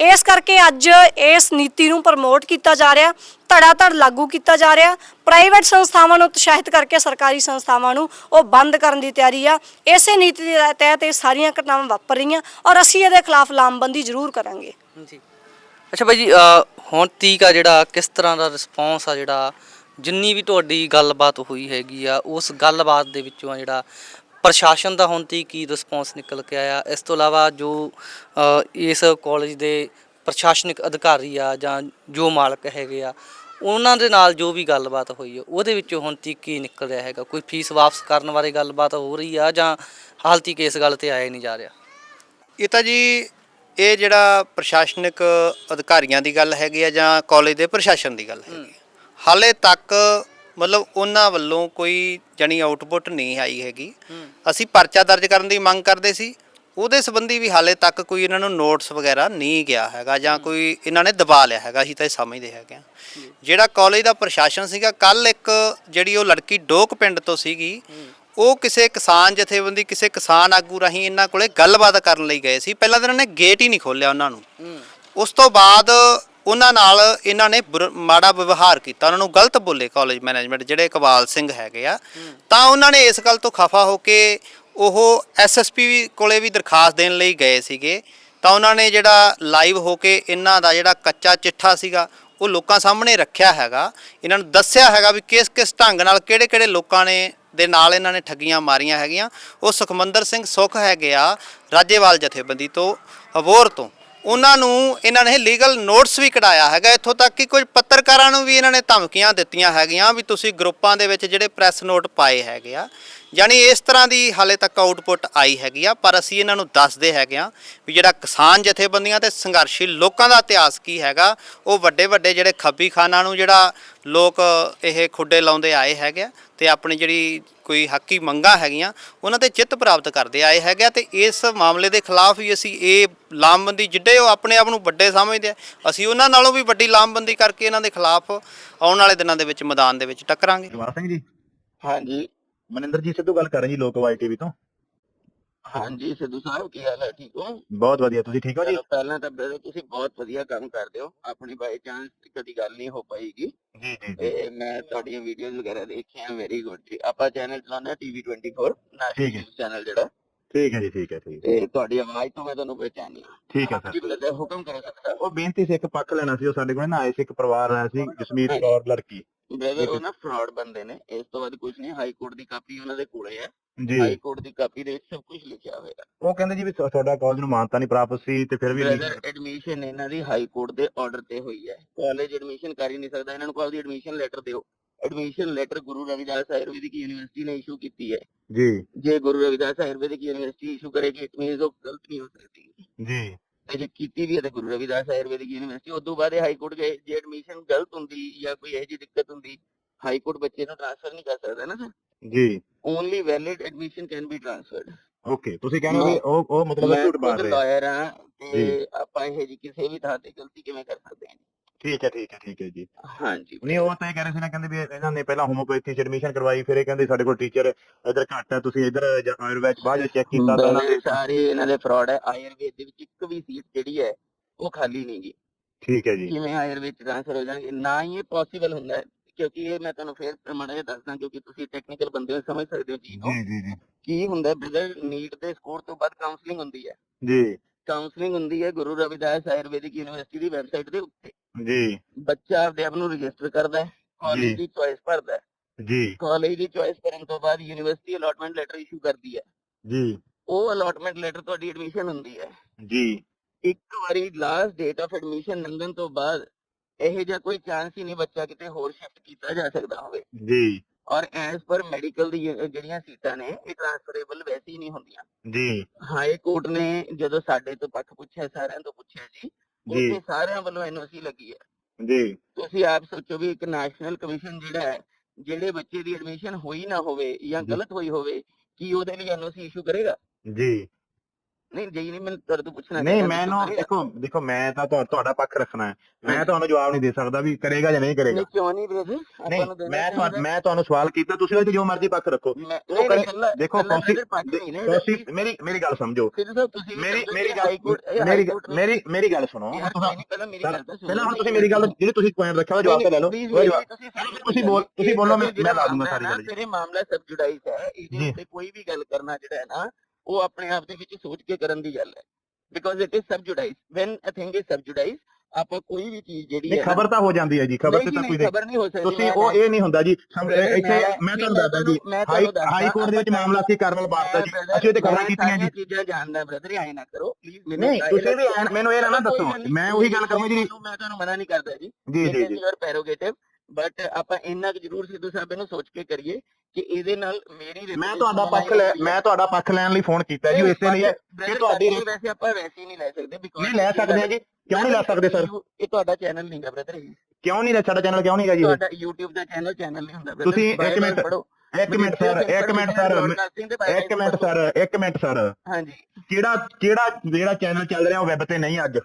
ਇਸ ਕਰਕੇ ਅੱਜ ਇਸ ਨੀਤੀ ਨੂੰ ਪ੍ਰਮੋਟ ਕੀਤਾ ਜਾ ਰਿਹਾ ਧੜਾ ਧੜ ਲਾਗੂ ਕੀਤਾ ਜਾ ਰਿਹਾ। ਪ੍ਰਾਈਵੇਟ ਸੰਸਥਾਵਾਂ ਨੂੰ ਉਤਸ਼ਾਹਿਤ ਕਰਕੇ ਸਰਕਾਰੀ ਸੰਸਥਾਵਾਂ ਨੂੰ ਉਹ ਬੰਦ ਕਰਨ ਦੀ ਤਿਆਰੀ ਆ। ਇਸੇ ਨੀਤੀ ਦੇ ਤਹਿਤ ਇਹ ਸਾਰੀਆਂ ਘਟਨਾਵਾਂ ਵਾਪਰ ਰਹੀਆਂ ਔਰ ਅਸੀਂ ਇਹਦੇ ਖਿਲਾਫ ਲਾਮਬੰਦੀ ਜ਼ਰੂਰ ਕਰਾਂਗੇ। ਜੀ ਅੱਛਾ ਭਾਈ ਜੀ ਹੁਣ ਤੀਕ ਆ ਜਿਹੜਾ, ਕਿਸ ਤਰ੍ਹਾਂ ਦਾ ਰਿਸਪੌਂਸ ਆ ਜਿਹੜਾ? ਜਿੰਨੀ ਵੀ ਤੁਹਾਡੀ ਗੱਲਬਾਤ ਹੋਈ ਹੈਗੀ ਆ, ਉਸ ਗੱਲਬਾਤ ਦੇ ਵਿੱਚੋਂ ਆ ਜਿਹੜਾ ਪ੍ਰਸ਼ਾਸਨ ਦਾ ਹੁਣ ਤੀਕ ਕੀ ਰਿਸਪੌਂਸ ਨਿਕਲ ਕੇ ਆਇਆ? ਇਸ ਤੋਂ ਇਲਾਵਾ ਜੋ ਅ, ਇਸ ਕਾਲਜ ਦੇ ਪ੍ਰਸ਼ਾਸਨਿਕ ਅਧਿਕਾਰੀ ਆ ਜਾਂ ਜੋ ਮਾਲਕ ਹੈਗੇ ਆ ਉਹਨਾਂ ਦੇ ਨਾਲ ਜੋ ਵੀ ਗੱਲਬਾਤ ਹੋਈ ਹੈ ਉਹਦੇ ਵਿੱਚੋਂ ਹੁਣ ਤੀਕ ਕੀ ਨਿਕਲ ਰਿਹਾ ਹੈਗਾ? ਕੋਈ ਫੀਸ ਵਾਪਸ ਕਰਨ ਬਾਰੇ ਗੱਲਬਾਤ ਹੋ ਰਹੀ ਆ ਜਾਂ ਹਾਲ ਤੀਕ ਇਸ ਗੱਲ ਤੇ ਆਇਆ ਹੀ ਨਹੀਂ ਜਾ ਰਿਹਾ? ਇਹ ਤਾਂ ਜੀ ਇਹ ਜਿਹੜਾ ਪ੍ਰਸ਼ਾਸਨਿਕ ਅਧਿਕਾਰੀਆਂ ਦੀ ਗੱਲ ਹੈਗੀ ਆ ਜਾਂ ਕਾਲਜ ਦੇ ਪ੍ਰਸ਼ਾਸਨ ਦੀ ਗੱਲ ਹੈਗੀ ਆ। ਹਾਲੇ ਤੱਕ ਮਤਲਬ ਉਹਨਾਂ ਵੱਲੋਂ ਕੋਈ ਜਾਨੀ ਆਊਟਪੁੱਟ ਨਹੀਂ ਆਈ ਹੈਗੀ। ਅਸੀਂ ਪਰਚਾ ਦਰਜ ਕਰਨ ਦੀ ਮੰਗ ਕਰਦੇ ਸੀ। ਉਹਦੇ ਸੰਬੰਧੀ ਵੀ ਹਾਲੇ ਤੱਕ ਕੋਈ ਇਹਨਾਂ ਨੂੰ ਨੋਟਿਸ ਵਗੈਰਾ ਨਹੀਂ ਗਿਆ ਹੈਗਾ ਜਾਂ ਕੋਈ ਇਹਨਾਂ ਨੇ ਦਬਾ ਲਿਆ ਹੈਗਾ ਅਸੀਂ ਤਾਂ ਇਹ ਸਮਝਦੇ ਹੈਗੇ ਆ ਜਿਹੜਾ ਕਾਲਜ ਦਾ ਪ੍ਰਸ਼ਾਸਨ ਸੀਗਾ ਕੱਲ ਇੱਕ ਜਿਹੜੀ ਉਹ ਲੜਕੀ ਡੋਕ ਪਿੰਡ ਤੋਂ ਸੀਗੀ ਉਹ ਕਿਸੇ ਕਿਸਾਨ ਜਥੇਬੰਦੀ ਕਿਸੇ ਕਿਸਾਨ ਆਗੂ ਰਾਹੀਂ ਇਹਨਾਂ ਕੋਲੇ ਗੱਲਬਾਤ ਕਰਨ ਲਈ ਗਏ ਸੀ। ਪਹਿਲਾਂ ਤਾਂ ਇਹਨਾਂ ਨੇ ਗੇਟ ਹੀ ਨਹੀਂ ਖੋਲ੍ਹਿਆ ਉਹਨਾਂ ਨੂੰ। ਉਸ ਤੋਂ ਬਾਅਦ ਉਹਨਾਂ ਨਾਲ ਇਹਨਾਂ ਨੇ ਬੁਰ- ਮਾੜਾ ਵਿਵਹਾਰ ਕੀਤਾ। ਉਹਨਾਂ ਨੂੰ ਗਲਤ ਬੋਲੇ ਕਾਲਜ ਮੈਨੇਜਮੈਂਟ ਜਿਹੜੇ ਇਕਬਾਲ ਸਿੰਘ ਹੈਗੇ ਆ। ਤਾਂ ਉਹਨਾਂ ਨੇ ਇਸ ਗੱਲ ਤੋਂ ਖਫਾ ਹੋ ਕੇ ਉਹ ਐਸਐਸਪੀ ਕੋਲੇ ਵੀ ਦਰਖਾਸਤ ਦੇਣ ਲਈ ਗਏ ਸੀਗੇ। ਤਾਂ ਉਹਨਾਂ ਨੇ ਜਿਹੜਾ ਲਾਈਵ ਹੋ ਕੇ ਇਹਨਾਂ ਦਾ ਜਿਹੜਾ ਕੱਚਾ ਚਿੱਠਾ ਸੀਗਾ, ਉਹ ਲੋਕਾਂ ਸਾਹਮਣੇ ਰੱਖਿਆ ਹੈਗਾ। ਇਹਨਾਂ ਨੂੰ ਦੱਸਿਆ ਹੈਗਾ ਵੀ ਕਿਸ ਕਿਸ ਢੰਗ ਨਾਲ ਕਿਹੜੇ ਕਿਹੜੇ ਲੋਕਾਂ ਨੇ, ਦੇ ਨਾਲ ਇਹਨਾਂ ਨੇ ਠੱਗੀਆਂ ਮਾਰੀਆਂ ਹੈਗੀਆਂ। ਉਹ ਸੁਖਮੰਦਰ ਸਿੰਘ ਸੁਖ ਹੈਗੇ ਆ, ਰਾਜੇਵਾਲ ਜਥੇਬੰਦੀ ਤੋਂ ਅਬੋਰ ਤੋਂ। ਉਹਨਾਂ ਨੂੰ ਇਹਨਾਂ ਨੇ ਲੀਗਲ ਨੋਟਿਸ ਵੀ ਕਢਾਇਆ ਹੈਗਾ। ਇੱਥੋਂ ਤੱਕ ਕਿ ਕੁਝ ਪੱਤਰਕਾਰਾਂ ਨੂੰ ਵੀ ਇਹਨਾਂ ਨੇ ਧਮਕੀਆਂ ਦਿੱਤੀਆਂ ਹੈਗੀਆਂ ਵੀ ਤੁਸੀਂ ਗਰੁੱਪਾਂ ਦੇ ਵਿੱਚ ਜਿਹੜੇ ਪ੍ਰੈਸ ਨੋਟ ਪਾਏ ਹੈਗੇ ਆ। ਯਾਨੀ ਇਸ ਤਰ੍ਹਾਂ ਦੀ ਹਾਲੇ ਤੱਕ ਆਊਟਪੁੱਟ ਆਈ ਹੈਗੀ ਆ ਪਰ ਅਸੀਂ ਇਹਨਾਂ ਨੂੰ ਦੱਸਦੇ ਹੈਗੇ ਆ ਵੀ ਜਿਹੜਾ ਕਿਸਾਨ ਜਥੇਬੰਦੀਆਂ ਤੇ ਸੰਘਰਸ਼ੀ ਲੋਕਾਂ ਦਾ ਇਤਿਹਾਸ ਕੀ ਹੈਗਾ ਉਹ ਵੱਡੇ ਵੱਡੇ ਜਿਹੜੇ ਖੱਬੀ ਖਾਨਾਂ ਨੂੰ ਜਿਹੜਾ ਲੋਕ ਇਹ ਖੁੱਡੇ ਲਾਉਂਦੇ ਆਏ ਹੈਗੇ ਆ ਤੇ ਆਪਣੀ ਜਿਹੜੀ ਕੋਈ ਹੱਕੀ ਮੰਗਾਂ ਹੈਗੀਆਂ ਉਹਨਾਂ ਤੇ ਜਿੱਤ ਪ੍ਰਾਪਤ ਕਰਦੇ ਆਏ ਹੈਗੇ ਆ ਤੇ ਇਸ ਮਾਮਲੇ ਦੇ ਖਿਲਾਫ ਵੀ ਅਸੀਂ ਇਹ ਲਾਮਬੰਦੀ ਜਿੱਡੇ ਉਹ ਆਪਣੇ ਆਪ ਨੂੰ ਵੱਡੇ ਸਮਝਦੇ ਆ ਅਸੀਂ ਉਹਨਾਂ ਨਾਲੋਂ ਵੀ ਵੱਡੀ ਲਾਮਬੰਦੀ ਕਰਕੇ ਇਹਨਾਂ ਦੇ ਖਿਲਾਫ ਆਉਣ ਵਾਲੇ ਦਿਨਾਂ ਦੇ ਵਿੱਚ ਮੈਦਾਨ ਦੇ ਵਿੱਚ ਟੱਕਰਾਂਗੇ। ਜਵਾਰ ਸਿੰਘ ਜੀ। ਹਾਂਜੀ। ਮਨਿੰਦਰ ਜੀ ਸਿੱਧੂ ਗੱਲ ਕਰ ਰਹੇ ਜੀ ਲੋਕ ਵਾਈ ਟੀਵੀ ਤੋਂ। ਹਾਂਜੀ ਸਿੱਧੂ ਸਾਹਿਬ ਕੀ ਹਾਲ ਹੈ? ਠੀਕ ਹੋ? ਬਹੁਤ ਵਧੀਆ ਤੁਸੀਂ ਠੀਕ ਹੋ ਜੀ? ਚਲੋ ਪਹਿਲਾਂ ਤਾਂ brother ਤੁਸੀਂ ਬਹੁਤ ਵਧੀਆ ਕੰਮ ਕਰਦੇ ਹੋ। ਆਪਣੀ ਬਾਈ ਚਾਂਸ ਕਦੀ ਗੱਲ ਨਹੀਂ ਹੋ ਪਾਏਗੀ ਜੀ ਜੀ ਤੇ ਮੈਂ ਤੁਹਾਡੀਆਂ ਵੀਡੀਓਜ਼ ਵਗੈਰਾ ਦੇਖੀਆਂ ਵੈਰੀ ਗੁੱਡ ਜੀ। ਆਪਾਂ ਚੈਨਲ ਚਲਾਉਂਦੇ ਹਾਂ ਟੀਵੀ 24 ਠੀਕ ਹੈ। ਨੈਸ਼ਨਲ ਚੈਨਲ ਜਿਹੜਾ। ਠੀਕ ਹੈ ਜੀ ਠੀਕ ਹੈ ਠੀਕ ਤੇ ਤੁਹਾਡੀ ਆਵਾਜ਼ ਤੋਂ ਮੈਂ ਤੁਹਾਨੂੰ ਪਹਿਚਾਨੀ ਠੀਕ ਹੈ ਸਰ। ਜੀ brother ਹੁਕਮ ਕਰੋ ਸਰ ਉਹ ਬੇਨਤੀ ਸੀ ਇੱਕ ਪੱਖ ਲੈਣਾ ਸੀ ਉਹ ਸਾਡੇ ਕੋਲ ਨਾ ਆਏ ਸੀ ਇੱਕ ਪਰਿਵਾਰ ਆਇਆ ਸੀ ਜਸਮੀਤ ਕੌਰ ਲੜਕੀ। ਬ੍ਰਦਰ ਉਹ ਨਾ ਫਰਾਡ ਬੰਦੇ ਨੇ ਇਸ ਤੋਂ ਬਾਅਦ ਕੁਝ ਨਹੀਂ ਹਾਈ ਕੋਰਟ ਦੀ ਕਾਪੀ ਉਹਨਾਂ ਦੇ ਕੋਲੇ ਹੈ। ਜੀ। ਹਾਈ ਕੋਰਟ ਦੀ ਕਾਪੀ ਦੇ ਵਿੱਚ ਸਭ ਕੁਝ ਲਿਖਿਆ ਹੋਇਆ ਉਹ ਕਹਿੰਦੇ ਜੀ ਵੀ ਤੁਹਾਡਾ ਕਾਲਜ ਨੂੰ ਮਾਨਤਾ ਨਹੀਂ ਪ੍ਰਾਪਤ ਸੀ ਤੇ ਫਿਰ ਵੀ ਬ੍ਰਦਰ ਐਡਮਿਸ਼ਨ ਇਹਨਾਂ ਦੀ ਹਾਈ ਕੋਰਟ ਦੇ ਆਰਡਰ ਤੇ ਹੋਈ ਹੈ। ਕਾਲਜ ਐਡਮਿਸ਼ਨ ਕਰ ਹੀ ਨਹੀਂ ਸਕਦਾ ਇਹਨਾਂ ਨੂੰ ਕੋਈ ਐਡਮਿਸ਼ਨ ਲੈਟਰ ਦਿਓ। Admission letter Guru Ravidas Ayurvedic university ਨੇ ਇਸ਼ੂ ਕੀਤੀ ਹੈ। ਜੀ। ਜੇ ਗੁਰੂ ਰਵਿਦਾਸ ਆਯੁਰਵੈਦਿਕ ਯੂਨੀਵਰਸਿਟੀ ਇਸ਼ੂ ਕਰੇਗੀ ਇਟ ਮੀਨਸ ਉਹ ਗਲਤ ਨਹੀਂ ਹੋ ਸਕਦੀ। ਜੀ। ਤੇ ਜੇ ਕੀਤੀ ਵੀ ਹੈ ਤੇ ਗੁਰੂ ਰਵਿਦਾਸ ਆਯੁਰਵੈਦਿਕ ਯੂਨੀਵਰਸਿਟੀ ਉਸ ਤੋਂ ਬਾਅਦ ਹਾਈ ਕੋਰਟ ਗਏ ਜੇ ਐਡਮਿਸ਼ਨ ਗਲਤ ਹੁੰਦੀ ਜਾਂ ਕੋਈ ਇਹੋ ਜਿਹੀ ਦਿੱਕਤ ਹੁੰਦੀ ਹਾਈ ਕੋਰਟ ਬੱਚੇ ਨੂੰ ਟ੍ਰਾਂਸਫਰ ਨਹੀਂ ਕਰ ਸਕਦਾ ਨਾ sir ji only valid admission can be transferred okay ਤੁਸੀਂ ਕਹਿੰਦੇ ਹੋ ਵੀ ਉਹ ਉਹ ਮਤਲਬ ਝੂਠ ਮਾਰ ਰਹੇ। ਲਾਇਰ। ਤੇ ਆਪਾਂ ਇਹ ਜੀ ਕਿਸੇ ਵੀ ਥਾਂ ਤੇ ਗਲਤੀ ਕਿਵੇਂ ਕਰ ਸਕਦੇ ਹਾਂ ਠੀਕ ਹੈ ਠੀਕ ਹੈ ਠੀਕ ਹੈ ਜੀ। ਹਾਂਜੀ। ਨਹੀਂ ਉਹ ਤਾਂ ਇਹ ਕਹਿ ਰਹੇ ਸੀ ਨਾ ਕਹਿੰਦੇ ਵੀ ਇਹਨਾਂ ਨੇ ਪਹਿਲਾਂ ਹੋਮੋਪੈਥੀ ਚ ਐਡਮਿਸ਼ਨ ਕਰਵਾਈ ਫਿਰ ਇਹ ਕਹਿੰਦੇ ਸਾਡੇ ਕੋਲ ਟੀਚਰ ਇਧਰ ਘੱਟ ਹੈ ਤੁਸੀਂ ਇਧਰ ਆਯੁਰਵੈਦ ਬਾਅਦ ਚੈੱਕ ਕੀਤਾ ਤਾਂ ਇਹਨਾਂ ਨੇ ਸਾਰੇ ਇਹਨਾਂ ਦੇ ਫਰਾਡ ਹੈ ਆਯੁਰਵੇਦ ਦੇ ਵਿੱਚ ਇੱਕ ਵੀ ਸੀਟ ਜਿਹੜੀ ਹੈ ਉਹ ਖਾਲੀ ਨਹੀਂ ਗੀ। ਠੀਕ ਹੈ ਜੀ। ਕਿਵੇਂ ਆਯੁਰਵੇਦ ਟ੍ਰਾਂਸਫਰ ਹੋ ਜਾਣਗੇ ਨਾ ਹੀ ਇਹ ਪੋਸੀਬਲ ਹੁੰਦਾ ਹੈ ਕਿਉਂਕਿ ਇਹ ਮੈਂ ਤੁਹਾਨੂੰ ਫੇਰ ਮਾੜਾ ਜਿਹਾ ਦੱਸਦਾ ਕਿਉਂਕਿ ਤੁਸੀਂ ਟੈਕਨੀਕਲ ਬੰਦੇ ਹੋ ਸਮਝ ਸਕਦੇ ਹੋ ਜੀ ਜੀ ਜੀ ਕੀ ਹੁੰਦਾ ਬ੍ਰਦਰ ਨੀਟ ਦੇ ਸਕੋਰ ਤੋਂ ਬਾਅਦ ਕਾਉਂਸਲਿੰਗ ਹੁੰਦੀ ਹੈ। ਜੀ। ਕਾਉਂਸਲਿੰਗ ਹੁੰਦੀ ਹੈ ਗੁਰੂ ਰਵਿਦਾਸ ਆਯੁਰਵੈਦਿਕ ਯੂਨੀਵਰਸਿਟੀ ਦੀ ਵੈਬਸਾਈਟ ਦੇ ਉੱਤੇ। ਜੀ। ਬੱਚਾ ਆਪਦੇ ਆਪ ਨੂੰ ਰਜਿਸਟਰ ਕਰਦਾ ਹੈ। ਕਾਲਜ ਦੀ ਚੋਇਸ ਭਰਦਾ ਹੈ। ਜੀ। ਕਾਲਜ ਦੀ ਚੋਇਸ ਕਰਨ ਤੋਂ ਬਾਅਦ ਯੂਨੀਵਰਸਿਟੀ ਅਲਾਟਮੈਂਟ ਲੈਟਰ ਇਸ਼ੂ ਕਰਦੀ ਹੈ। ਜੀ। ਉਹ ਅਲਾਟਮੈਂਟ ਲੈਟਰ ਤੁਹਾਡੀ ਐਡਮਿਸ਼ਨ ਹੁੰਦੀ ਹੈ। ਜੀ। ਇੱਕ ਵਾਰੀ ਲਾਸਟ ਡੇਟ ਆਫ ਐਡਮਿਸ਼ਨ ਲੰਘਣ ਤੋਂ ਬਾਅਦ ਇਹ ਜਿਹਾ ਕੋਈ ਚਾਂਸ ਹੀ ਨਹੀਂ ਬੱਚਾ ਕਿਤੇ ਹੋਰ ਸ਼ਿਫਟ ਕੀਤਾ ਜਾ ਸਕਦਾ ਹੋਵੇ। ਜੀ। ਔਰ ਐਸ ਪਰ ਮੈਡੀਕਲ ਦੀ ਜਿਹੜੀਆਂ ਸੀਟਾਂ ਨੇ ਇਹ ਟ੍ਰਾਂਸਫਰੇਬਲ ਵੈਸੇ ਹੀ ਨਹੀਂ ਹੁੰਦੀਆਂ। ਜੀ। ਹਾਈ ਕੋਰਟ ਨੇ ਜਦੋਂ ਸਾਡੇ ਤੋਂ ਪੱਖ ਪੁੱਛਿਆ ਸਾਰਿਆਂ ਤੋਂ ਪੁੱਛਿਆ ਜੀ ਉੱਥੇ ਸਾਰਿਆਂ ਵੱਲੋਂ ਐਨਓਸੀ ਲੱਗੀ ਹੈ। ਜੀ। ਤੁਸੀਂ ਆਪ ਸੋਚੋ ਵੀ ਇੱਕ ਨੈਸ਼ਨਲ ਕਮਿਸ਼ਨ ਜਿਹੜਾ ਹੈ ਜਿਹੜੇ ਬੱਚੇ ਦੀ ਐਡਮਿਸ਼ਨ ਹੋਈ ਨਾ ਹੋਵੇ ਜਾਂ ਜੀ। ਗਲਤ ਹੋਈ ਹੋਵੇ ਕੀ ਉਹਦੇ ਲਈ ਐਨਓਸੀ ਇਸ਼ੂ ਕਰੇਗਾ? ਜੀ। ਨਹੀਂ ਜੀ ਨਹੀਂ ਮੈਂ ਤੁਹਾਡੇ ਤੋਂ ਪੁੱਛਣਾ ਨਹੀਂ ਮੈਨੂੰ ਕਰੇਗਾ? ਦੇਖੋ ਦੇਖੋ ਮੈਂ ਤਾਂ ਤੁਹਾ- ਤੁਹਾਡਾ ਪੱਖ ਰੱਖਣਾ ਹੈ। ਮੈਂ ਤੁਹਾਨੂੰ ਜਵਾਬ ਨਹੀਂ ਦੇ ਸਕਦਾ ਵੀ ਕਰੇਗਾ ਜਾਂ ਨਹੀਂ ਕਰੇਗਾ। ਨਹੀਂ ਕਿਉਂ ਨਹੀਂ ਆਪਾਂ ਨਹੀਂ ਨੂੰ ਮੈਂ। ਤੁਹਾਨੂੰ ਮੈਂ ਤੁਹਾਨੂੰ ਸਵਾਲ ਕੀਤਾ ਤੁਸੀਂ ਉਹ 'ਚ ਜੋ ਮਰਜ਼ੀ ਪੱਖ ਰੱਖੋ। ਮੈਂ ਉਹ ਦੇਖੋ ਕੱਲਾ ਕੌਂਸੀ brother ਪੱਖ ਨਹੀਂ ਨੇ ਤੁਸੀਂ ਮੇਰੀ ਮੇਰੀ ਗੱਲ ਸਮਝੋ। ਮੇਰੀ ਮੇਰੀ ਗੱਲ ਮੇਰੀ ਨੂੰ- ਮੇਰੀ ਮੇਰੀ ਗੱਲ ਸੁਣੋ। ਪਹਿਲਾਂ ਹੁਣ ਤੁਸੀਂ ਮੇਰੀ ਗੱਲ ਜਿਹੜੀ ਤੁਸੀਂ ਪੁਆਇੰਟ ਰੱਖਿਆ ਉਹਦਾ ਜਵਾਬ ਤਾਂ ਲੈ ਲਓ। ਉਹਦਾ ਤੁਸੀਂ ਤੁਸੀਂ ਬੋਲ- ਤੁਸੀਂ ਬੋਲੋ, ਮੈਂ- ਮੈਂ ਲਾ ਦੂੰਗਾ ਸਾਰੀ ਗੱਲ ਜੀ। ਤੇਰੇ ਮਾਮਲਾ ਸਬਜੂਡਾਈਜ਼ ਹੈ। ਇਹਦੇ ਉੱਤੇ ਕੋਈ ਵੀ ਗੱਲ ਕਰਨਾ ਜਿਹੜਾ ਹੈ ਨਾ ਉਹ ਆਪਣੇ ਆਪ ਦੇ ਵਿੱਚ ਸੋਚ ਕੇ ਕਰਨ ਦੀ ਗੱਲ ਹੈ। Because it is sub judice when a thing is sub judice ਆਪਾਂ ਕੋਈ ਵੀ ਚੀਜ਼ ਜਿਹੜੀ ਹੈ ਖਬਰ ਤਾਂ ਹੋ ਜਾਂਦੀ ਹੈ ਜੀ ਖਬਰ ਤੇ ਤਾਂ ਨਹੀਂ, ਕੋਈ ਖਬਰ ਨਹੀਂ ਹੋ ਸਕਦੀ ਤੁਸੀਂ ਉਹ ਇਹ ਨਹੀਂ ਹੁੰਦਾ ਜੀ ਇੱਥੇ ਮੈਂ- ਤੁਹਾਨੂੰ ਦੱਸਦਾ ਜੀ ਹਾਈ ਕੋਰਟ ਦੇ ਵਿੱਚ ਮਾਮਲਾ ਸੀ ਕਰਨਲ ਬਾਰਤਾ ਜੀ? ਅਸੀਂ ਉਹਦੇ ਖਬਰਾਂ ਕੀਤੀਆਂ ਜੀ। ਚੀਜ਼ਾਂ ਜਾਣਦਾ ਬ੍ਰਦਰ ਐ ਨਾ ਕਰੋ ਪਲੀਜ਼ ਨਹੀਂ ਤੁਸੀਂ ਵੀ ਮੈਨੂੰ ਇਹ ਨਾ ਦੱਸੋ ਮੈਂ ਉਹੀ ਗੱਲ ਕਰਾਂ ਜੀ। ਮੈਂ ਤੁਹਾਨੂੰ ਮਨਾ ਨਹੀਂ ਕਰਦਾ ਜੀ। ਜੀ ਜੀ ਜੀ। ਯੂਰ ਪੈਰੋਗੇਟਿਵ ਬਟ ਆਪਾਂ ਇੰਨਾ ਕੁ ਜ਼ਰੂਰ ਸਿੱਧੂ ਸਾਹਿਬ ਨੂੰ ਸੋਚ ਕੇ ਕਰੀਏ ਕਿ ਇਹਦੇ ਨਾਲ ਮੇਰੀ ਮੈਂ ਤੁਹਾਡਾ ਪੱਖ ਲੈ ਮੈਂ ਤੁਹਾਡਾ ਪੱਖ ਲੈਣ ਲਈ ਫੋਨ ਕੀਤਾ ਜੀ ਇਸੇ ਲਈ ਕਿ ਤੁਹਾਡੀ ਵੈਸੇ ਆਪਾਂ ਵੈਸੇ ਹੀ ਨਹੀਂ ਲੈ ਸਕਦੇ because ਨਹੀਂ ਲੈ ਸਕਦੇ ਜੀ ਕਿਉਂ ਨਹੀਂ ਲੈ ਸਕਦੇ ਸਰ ਇਹ ਤੁਹਾਡਾ ਚੈਨਲ ਨਹੀਂ ਹੈ ਬ੍ਰਦਰ ਕਿਉਂ ਨਹੀਂ ਲੈ ਸਾਡਾ ਚੈਨਲ ਕਿਉਂ ਨਹੀਂ ਹੈਗਾ ਜੀ? ਤੁਹਾਡਾ YouTube ਦਾ ਚੈਨਲ ਚੈਨਲ ਨਹੀਂ ਹੁੰਦਾ। ਤੁਸੀਂ ਇੱਕ ਮਿੰਟ। ਇੱਕ ਮਿੰਟ ਸਰ ਇੱਕ ਮਿੰਟ ਸਰ ਇੱਕ ਮਿੰਟ। ਸਰ ਇੱਕ ਮਿੰਟ ਸਰ। ਹਾਂਜੀ। ਕਿਹੜਾ ਕਿਹੜਾ ਜਿਹੜਾ ਚੈਨਲ ਚੱਲ ਰਿਹਾ ਉਹ ਵੈਬ ਤੇ ਨਹੀਂ ਅੱਜ?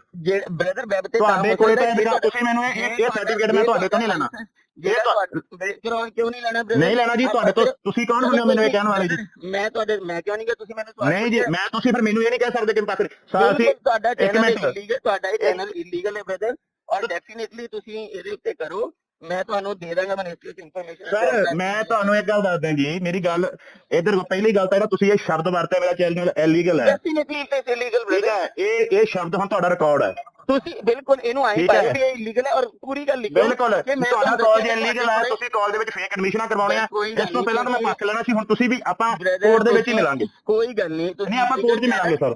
ਬ੍ਰਦਰ ਵੈਬ ਤੇ ਤੁਹਾਡੇ ਕੋਲੇ ਤਾਂ ਤੁਸੀਂ ਮੈਨੂੰ ਇਹ ਸਰਟੀਫਿਕੇਟ ਮੈਂ ਤੁਹਾਡੇ ਤੋਂ ਨਹੀਂ ਲੈਣਾ। ਕਿਉਂ ਨਹੀਂ ਲੈਣਾ? ਨਹੀਂ ਲੈਣਾ ਜੀ ਤੁਹਾਡੇ ਤੋਂ ਤੁਸੀਂ ਕੌਣ ਹੁੰਦੇ ਹੋ ਮੈਨੂੰ ਇਹ ਕਹਿਣ ਵਾਲੇ ਜੀ? ਮੈਂ ਤੁਹਾਡੇ ਮੈਂ ਕਿਉਂ ਨਹੀਂ ਕਿ ਤੁਸੀਂ ਮੈਨੂੰ ਤੁਹਾਡੇ ਨਹੀਂ ਜੀ ਮੈਂ ਤੁਸੀਂ ਫਿਰ ਮੈਨੂੰ ਇਹ ਨਹੀਂ ਕਹਿ ਸਕਦੇ ਕਿ ਪੱਖ ਸਰ ਅਸੀਂ ਤੁਹਾਡਾ ਇੱਕ ਚੈਨਲ ਮਿੰਟ। ਇਲੀਗਲ ਤੁਹਾਡਾ ਇਹ ਚੈਨਲ ਇਲੀਗਲ ਹੈ ਬ੍ਰਦਰ ਔਰ ਡੈਫੀਨਿਟਲੀ ਤੁਸੀਂ ਇਹਦੇ ਉੱਤੇ ਕਰੋ। ਮੈਂ ਤੁਹਾਨੂੰ ਦੇ ਦਾਂਗਾ ਮਿਨਿਸਟਰੀ ਇਨਫੋਰਮੇਸ਼ਨ ਸਰ ਮੈਂ ਤੁਹਾਨੂੰ ਇੱਕ ਗੱਲ ਦੱਸਦਾ ਜੀ ਮੇਰੀ ਗੱਲ ਇਧਰ ਪਹਿਲੀ ਗੱਲ ਤਾਂ ਜਿਹੜਾ ਤੁਸੀਂ ਇਹ ਸ਼ਬਦ ਵਰਤਿਆ ਮੇਰਾ ਚੈਨਲ ਇਲੀਗਲ ਹੈ। ਡੈਫੀਨਿਟਲੀ ਇਟ ਇਲੀਗਲ ਠੀਕ ਬ੍ਰਦਰ ਹੈ ਇਹ ਇਹ ਸ਼ਬਦ ਹੁਣ ਤੁਹਾਡਾ ਰਿਕਾਰਡ ਹੈ। ਤੁਸੀਂ ਬਿਲਕੁਲ ਇਹਨੂੰ ਆਈ। ਪਾਇਆ ਵੀ ਇਹ ਇਲੀਗਲ ਹੈ ਔਰ ਪੂਰੀ ਗੱਲ ਲਿਖੋ। ਬਿਲਕੁਲ ਤੁਹਾਡਾ ਕਾਲਜ ਇਲੀਗਲ ਹੈ ਤੁਸੀਂ ਕਾਲਜ ਦੇ ਵਿੱਚ ਫੇਕ ਐਡਮਿਸ਼ਨਾਂ ਕਰਵਾਉਣੇ ਆ। ਕੋਈ ਗੱਲ ਇਸ ਤੋਂ ਪਹਿਲਾਂ ਤਾਂ ਮੈਂ ਪੱਖ ਲੈਣਾ ਸੀ ਹੁਣ ਤੁਸੀਂ ਵੀ ਆਪਾਂ ਕੋਰਟ ਦੇ ਵਿੱਚ ਹੀ ਮਿਲਾਂਗੇ। ਕੋਈ ਗੱਲ ਨਹੀਂ ਤੁਸੀਂ ਆਪਾਂ ਕੋਰਟ 'ਚ ਮਿਲਾਂਗੇ ਸਰ